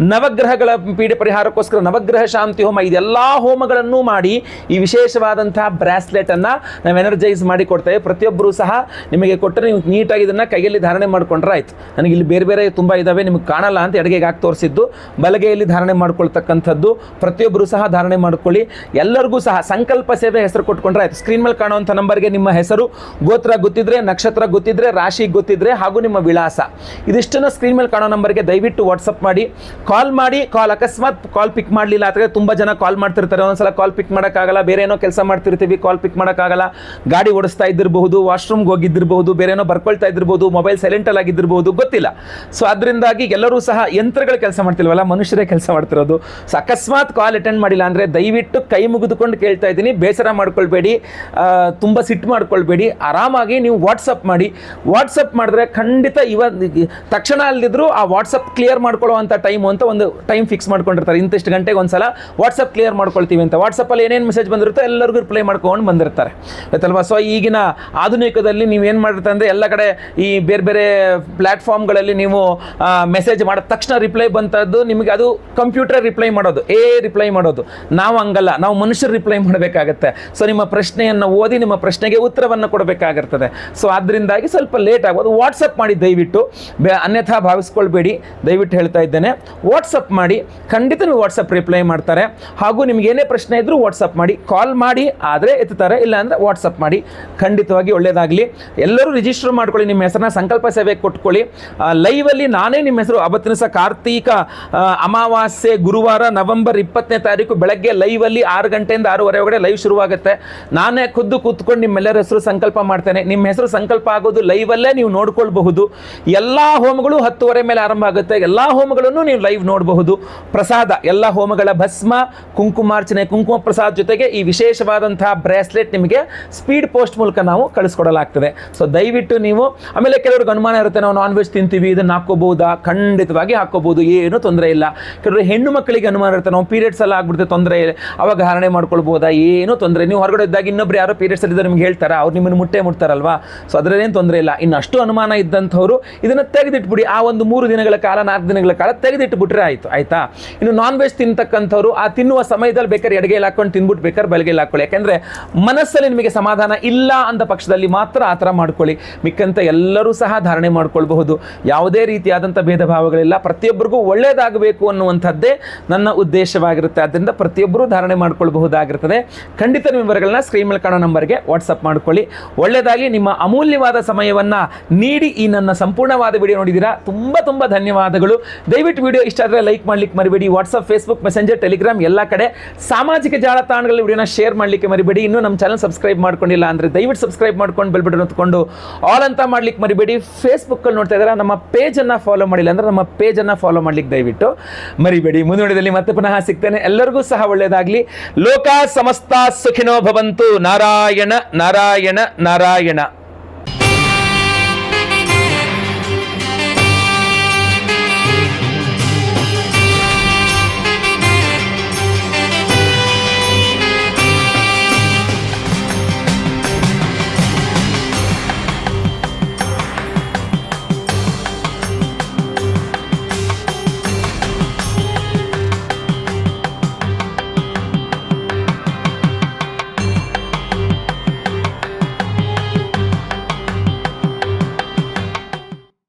ನವಗ್ರಹಗಳ ಪೀಡೆ ಪರಿಹಾರಕ್ಕೋಸ್ಕರ ನವಗ್ರಹ ಶಾಂತಿ ಹೋಮ, ಇದೆಲ್ಲ ಹೋಮಗಳನ್ನು ಮಾಡಿ ಈ ವಿಶೇಷವಾದಂತಹ ಬ್ರಾಸ್ಲೆಟನ್ನು ನಾವು ಎನರ್ಜೈಸ್ ಮಾಡಿ ಕೊಡ್ತೇವೆ. ಪ್ರತಿಯೊಬ್ಬರು ಸಹ ನಿಮಗೆ ಕೊಟ್ಟರೆ ನೀವು ನೀಟಾಗಿ ಇದನ್ನು ಕೈಯಲ್ಲಿ ಧಾರಣೆ ಮಾಡ್ಕೊಂಡ್ರೆ ಆಯ್ತು. ನನಗೆ ಇಲ್ಲಿ ಬೇರೆ ಬೇರೆ ತುಂಬ ಇದ್ದಾವೆ ನಿಮಗೆ ಕಾಣಲ್ಲ ಅಂತ ಎಡಗೆಗೆ ಹಾಕಿ ತೋರಿಸಿದ್ದು. ಬಲಗೆಯಲ್ಲಿ ಧಾರಣೆ ಮಾಡ್ಕೊಳ್ತಕ್ಕಂಥದ್ದು ಪ್ರತಿಯೊಬ್ಬರು ಸಹ ಧಾರಣೆ ಮಾಡ್ಕೊಳ್ಳಿ. ಎಲ್ಲರಿಗೂ ಸಹ ಸಂಕಲ್ಪ ಸೇವೆ ಹೆಸರು ಕೊಟ್ಕೊಂಡ್ರೆ ಆಯ್ತು. ಸ್ಕ್ರೀನ್ ಮೇಲೆ ಕಾಣುವಂಥ ನಂಬರ್ಗೆ ನಿಮ್ಮ ಹೆಸರು, ಗೋತ್ರ ಗೊತ್ತಿದ್ರೆ, ನಕ್ಷತ್ರ ಗೊತ್ತಿದ್ರೆ, ರಾಶಿ ಗೊತ್ತಿದ್ರೆ, ಹಾಗೂ ನಿಮ್ಮ ವಿಳಾಸ. ಇದಿಷ್ಟನ್ನು ಸ್ಕ್ರೀನ್ ಮೇಲೆ ಕಾಣೋ ನಂಬರ್ಗೆ ದಯವಿಟ್ಟು ವಾಟ್ಸಪ್ ಮಾಡಿ ಕಾಲ್ ಮಾಡಿ ಕಾಲ್ ಅಕಸ್ಮಾತ್ ಕಾಲ್ ಪಿಕ್ ಮಾಡಲಿಲ್ಲ ಅಥವಾ ತುಂಬ ಜನ ಕಾಲ್ ಮಾಡ್ತಿರ್ತಾರೆ. ಒಂದೊಂದ್ಸಲ ಕಾಲ್ ಪಿಕ್ ಮಾಡೋಕ್ಕಾಗಲ್ಲ, ಬೇರೆ ಏನೋ ಕೆಲಸ ಮಾಡ್ತಿರ್ತೀವಿ ಕಾಲ್ ಪಿಕ್ ಮಾಡೋಕ್ಕಾಗಲ್ಲ. ಗಾಡಿ ಓಡಿಸ್ತಾ ಇದ್ದಿರಬಹುದು ವಾಶ್ರೂಮ್ಗೆ ಹೋಗಿದ್ದಿರಬಹುದು, ಬೇರೆ ಏನೋ ಬರ್ಕೊಳ್ತಾ ಇದ್ದಿರಬಹುದು ಮೊಬೈಲ್ ಸೈಲೆಂಟಲ್ಲಿ ಆಗಿದ್ದಿರಬಹುದು, ಗೊತ್ತಿಲ್ಲ. ಸೊ ಅದರಿಂದಾಗಿ ಎಲ್ಲರೂ ಸಹ ಯಂತ್ರಗಳು ಕೆಲಸ ಮಾಡ್ತಿಲ್ವಲ್ಲ, ಮನುಷ್ಯರೇ ಕೆಲಸ ಮಾಡ್ತಿರೋದು. ಸೊ ಅಕಸ್ಮಾತ್ ಕಾಲ್ ಅಟೆಂಡ್ ಮಾಡಿಲ್ಲ ಅಂದರೆ ದಯವಿಟ್ಟು ಕೈ ಮುಗಿದುಕೊಂಡು ಕೇಳ್ತಾ ಇದ್ದೀನಿ. ಬೇಸರ ಮಾಡ್ಕೊಳ್ಬೇಡಿ. ತುಂಬ ಸಿಟ್ಟು ಮಾಡ್ಕೊಳ್ಬೇಡಿ. ಆರಾಮಾಗಿ ನೀವು ವಾಟ್ಸಪ್ ಮಾಡಿ. ವಾಟ್ಸಪ್ ಮಾಡಿದ್ರೆ ಖಂಡಿತ ಇವ ತಕ್ಷಣ ಅಲ್ದಿದ್ರು ಆ ವಾಟ್ಸಪ್ ಕ್ಲಿಯರ್ ಮಾಡ್ಕೊಳ್ಳುವಂಥ ಟೈಮು ಅಂತ ಒಂದು ಟೈಮ್ ಫಿಕ್ಸ್ ಮಾಡ್ಕೊಂಡಿರ್ತಾರೆ. ಇಂತಿಷ್ಟು ಗಂಟೆಗೆ ಒಂದ್ಸಲ ವಾಟ್ಸಪ್ ಕ್ಲಿಯರ್ ಮಾಡ್ಕೊಳ್ತೀವಿ ಅಂತ. ವಾಟ್ಸಪ್ಪಲ್ಲಿ ಏನೇನು ಮೆಸೇಜ್ ಬಂದಿರುತ್ತೋ ಎಲ್ಲರಿಗೂ ರಿಪ್ಲೈ ಮಾಡ್ಕೊಂಡು ಬಂದಿರ್ತಾರೆ. ಆಯ್ತಲ್ವಾ? ಸೊ ಈಗಿನ ಆಧುನಿಕದಲ್ಲಿ ನೀವು ಏನು ಮಾಡಿರ್ತಾರೆ ಅಂದರೆ ಎಲ್ಲ ಕಡೆ ಈ ಬೇರೆ ಬೇರೆ ಪ್ಲ್ಯಾಟ್ಫಾರ್ಮ್ಗಳಲ್ಲಿ ನೀವು ಮೆಸೇಜ್ ಮಾಡಿದ ತಕ್ಷಣ ರಿಪ್ಲೈ ಬಂತದ್ದು ನಿಮಗೆ ಅದು ಕಂಪ್ಯೂಟರ್ ರಿಪ್ಲೈ ಮಾಡೋದು. ಏ ರಿಪ್ಲೈ ಮಾಡೋದು. ನಾವು ಹಂಗಲ್ಲ. ನಾವು ಮನುಷ್ಯರು ರಿಪ್ಲೈ ಮಾಡಬೇಕಾಗತ್ತೆ. ಸೊ ನಿಮ್ಮ ಪ್ರಶ್ನೆಯನ್ನು ಓದಿ ನಿಮ್ಮ ಪ್ರಶ್ನೆಗೆ ಉತ್ತರವನ್ನು ಕೊಡಬೇಕಾಗಿರ್ತದೆ. ಸೊ ಅದರಿಂದಾಗಿ ಸ್ವಲ್ಪ ಲೇಟ್ ಆಗ್ಬೋದು ವಾಟ್ಸಪ್ ಮಾಡಿ ದಯವಿಟ್ಟು ಅನ್ಯಥಾ ಭಾವಿಸ್ಕೊಳ್ಬೇಡಿ. ದಯವಿಟ್ಟು ಹೇಳ್ತಾ ಇದ್ದೇನೆ. ವಾಟ್ಸಪ್ ಮಾಡಿ, ಖಂಡಿತ ನೀವು ವಾಟ್ಸಪ್ ರಿಪ್ಲೈ ಮಾಡ್ತಾರೆ. ಹಾಗೂ ನಿಮ್ಗೆ ಏನೇ ಪ್ರಶ್ನೆ ಇದ್ದರೂ ವಾಟ್ಸಪ್ ಮಾಡಿ ಕಾಲ್ ಮಾಡಿ, ಆದರೆ ಎತ್ತುತ್ತಾರೆ ಇಲ್ಲ ಅಂದರೆ ವಾಟ್ಸಪ್ ಮಾಡಿ. ಖಂಡಿತವಾಗಿ ಒಳ್ಳೆಯದಾಗಲಿ ಎಲ್ಲರೂ ರಿಜಿಸ್ಟರ್ ಮಾಡ್ಕೊಳ್ಳಿ ನಿಮ್ಮ ಹೆಸರನ್ನ, ಸಂಕಲ್ಪ ಸೇವೆ ಕೊಟ್ಕೊಳ್ಳಿ. ಲೈವಲ್ಲಿ ನಾನೇ ನಿಮ್ಮ ಹೆಸರು. ಅವತ್ತಿನ ಸಹ ಕಾರ್ತೀಕ ಅಮಾವಾಸ್ಯೆ, ಗುರುವಾರ, ನವೆಂಬರ್ ಇಪ್ಪತ್ತನೇ ತಾರೀಕು ಬೆಳಗ್ಗೆ ಲೈವಲ್ಲಿ ಆರು ಗಂಟೆಯಿಂದ ಆರೂವರೆ ಒಳಗಡೆ ಲೈವ್ ಶುರುವಾಗುತ್ತೆ. ನಾನೇ ಖುದ್ದು ಕೂತ್ಕೊಂಡು ನಿಮ್ಮೆಲ್ಲರ ಹೆಸರು ಸಂಕಲ್ಪ ಮಾಡ್ತೇನೆ. ನಿಮ್ಮ ಹೆಸರು ಸಂಕಲ್ಪ ಆಗೋದು ಲೈವಲ್ಲೇ ನೀವು ನೋಡ್ಕೊಳ್ಬಹುದು. ಎಲ್ಲ ಹೋಮಗಳು ಹತ್ತುವರೆ ಮೇಲೆ ಆರಂಭ ಆಗುತ್ತೆ. ಎಲ್ಲ ಹೋಮಗಳನ್ನು ನೀವು ಲೈವ್ ನೋಡಬಹುದು. ಪ್ರಸಾದ, ಎಲ್ಲ ಹೋಮಗಳ ಭಸ್ಮ ಕುಂಕುಮಾರ್ಚನೆ ಕುಂಕುಮ ಪ್ರಸಾದ ಜೊತೆಗೆ ಈ ವಿಶೇಷವಾದಂತಹ ಬ್ರೇಸ್ಲೆಟ್ ನಿಮಗೆ ಸ್ಪೀಡ್ ಪೋಸ್ಟ್ ಮೂಲಕ ನಾವು ಕಳಿಸ್ಕೊಡಲಾಗ್ತದೆ. ಸೊ ದಯವಿಟ್ಟು ನೀವು, ಆಮೇಲೆ ಕೆಲವ್ರಿಗೆ ಅನುಮಾನ ಇರುತ್ತೆ, ನಾವು ನಾನ್ ವೆಜ್ ತಿಂತೀವಿ, ಇದನ್ನು ಹಾಕೋಬಹುದಾ ಖಂಡಿತವಾಗಿ ಹಾಕೋಬಹುದು ಏನು ತೊಂದರೆ ಇಲ್ಲ. ಕೆಲವರು ಹೆಣ್ಣು ಮಕ್ಕಳಿಗೆ ಅನುಮಾನ ಇರುತ್ತೆ, ನಾವು ಪೀರಿಯಡ್ಸ್ ಎಲ್ಲ ಆಗ್ಬಿಡುತ್ತೆ, ತೊಂದರೆ ಅವಾಗ ಧಾರಣೆ ಮಾಡ್ಕೊಳ್ಬೋದಾ? ಏನು ತೊಂದರೆ ನೀವು ಹೊರಗಡೆ ಇದ್ದಾಗ ಇನ್ನೊಬ್ರು ಯಾರೋ ಪೀರಿಯಡ್ಸ್ ಅಲ್ಲಿ ನಿಮ್ಗೆ ಹೇಳ್ತಾರಾ? ಅವ್ರು ನಿಮ್ಮನ್ನು ಮುಟ್ಟೆ ಮುಟ್ತಾರಲ್ವಾ? ಸೊ ಅದರಲ್ಲೇನು ತೊಂದರೆ ಇಲ್ಲ. ಇನ್ನು ಅಷ್ಟು ಅನುಮಾನ ಇದ್ದಂಥವ್ರು ಇದನ್ನು ತೆಗೆದಿಟ್ಬಿಡಿ. ಆ ಒಂದು ಮೂರು ದಿನಗಳ ಕಾಲ, ನಾಲ್ಕು ದಿನಗಳ ದಿನಗಳ ಕಾಲ ತೆಗೆದಿಟ್ಟು ಬಿಟ್ರೆ ಆಯಿತು, ಆಯಿತಾ? ಇನ್ನು ನಾನ್ ವೆಜ್ ತಿಂತಕ್ಕಂಥವ್ರು ಆ ತಿನ್ನುವ ಸಮಯದಲ್ಲಿ ಬೇಕಾದ್ರೆ ಎಡಗೈಲಿ ಹಾಕೊಂಡು ತಿಂದ್ಬಿಟ್ಟು ಬೇಕಾದ್ರೆ ಬಲಗೈಲಿ ಹಾಕೊಳ್ಳಿ ಯಾಕೆಂದರೆ ಮನಸ್ಸಲ್ಲಿ ನಿಮಗೆ ಸಮಾಧಾನ ಇಲ್ಲ ಅಂದ ಪಕ್ಷದಲ್ಲಿ ಮಾತ್ರ ಆ ಥರ ಮಾಡ್ಕೊಳ್ಳಿ. ಮಿಕ್ಕಂತ ಎಲ್ಲರೂ ಸಹ ಧಾರಣೆ ಮಾಡ್ಕೊಳ್ಬಹುದು. ಯಾವುದೇ ರೀತಿಯಾದಂಥ ಭೇದ ಭಾವಗಳಿಲ್ಲ ಪ್ರತಿಯೊಬ್ಬರಿಗೂ ಒಳ್ಳೆಯದಾಗಬೇಕು ಅನ್ನುವಂಥದ್ದೇ ನನ್ನ ಉದ್ದೇಶವಾಗಿರುತ್ತೆ. ಆದ್ದರಿಂದ ಪ್ರತಿಯೊಬ್ಬರೂ ಧಾರಣೆ ಮಾಡ್ಕೊಳ್ಬಹುದಾಗಿರ್ತದೆ. ಖಂಡಿತ ವಿವರಗಳನ್ನ ಸ್ಕ್ರೀನ್ ಮೇಲೆ ಕಾಣೋ ನಂಬರ್ಗೆ ವಾಟ್ಸಪ್ ಮಾಡ್ಕೊಳ್ಳಿ. ಒಳ್ಳೆಯದಾಗಿ ನಿಮ್ಮ ಅಮೂಲ್ಯವಾದ ಸಮಯವನ್ನು ನೀಡಿ ಈ ನನ್ನ ಸಂಪೂರ್ಣವಾದ ವಿಡಿಯೋ ನೋಡಿದ್ದೀರಾ? ತುಂಬ ತುಂಬ ಧನ್ಯವಾದಗಳು. ದಯವಿಟ್ಟು ವಿಡಿಯೋ ಇಷ್ಟ ಆದರೆ ಲೈಕ್ ಮಾಡ್ಲಿಕ್ಕೆ ಮರಿಬೇಡಿ. ವಾಟ್ಸಪ್ ಫೇಸ್ಬುಕ್ ಮೆಸೆಂಜರ್ ಟೆಲಿಗ್ರಾಮ್ ಎಲ್ಲ ಕಡೆ ಸಾಮಾಜಿಕ ಜಾಲತಾಣಗಳಲ್ಲಿ ವಿಡಿಯೋನ ಶೇರ್ ಮಾಡಲಿಕ್ಕೆ ಮರಿಬೇಡಿ. ಇನ್ನೂ ನಮ್ಮ ಚಾನಲ್ ಸಬ್ಸ್ಕ್ರೈಬ್ ಮಾಡ್ಕೊಂಡಿಲ್ಲ ಅಂದರೆ ದಯವಿಟ್ಟು ಸಬ್ಸ್ಕ್ರೈಬ್ ಮಾಡ್ಕೊಂಡು ಬೆಲ್ ಬಟನ್ ಹೊತ್ಕೊಂಡು ಆಲ್ ಅಂತ ಮಾಡ್ಲಿಕ್ಕೆ ಮರಿಬೇಡಿ. ಫೇಸ್ಬುಕ್ಕಲ್ಲಿ ನೋಡ್ತಾ ಇದ್ದಾರೆ ನಮ್ಮ ಪೇಜನ್ನು ಫಾಲೋ ಮಾಡಿಲ್ಲ ಅಂದರೆ ನಮ್ಮ ಪೇಜನ್ನು ಫಾಲೋ ಮಾಡ್ಲಿಕ್ಕೆ ದಯವಿಟ್ಟು ಮರಿಬೇಡಿ. ಮುಂದುವರಿದಲ್ಲಿ ಮತ್ತೆ ಪುನಃ ಸಿಗ್ತೇನೆ. ಎಲ್ಲರಿಗೂ ಸಹ ಒಳ್ಳೆಯದಾಗಲಿ ಲೋಕ ಸಮಸ್ತ ಸುಖಿನೋ ಭವಂತು. ನಾರಾಯಣ ನಾರಾಯಣ ನಾರಾಯಣ.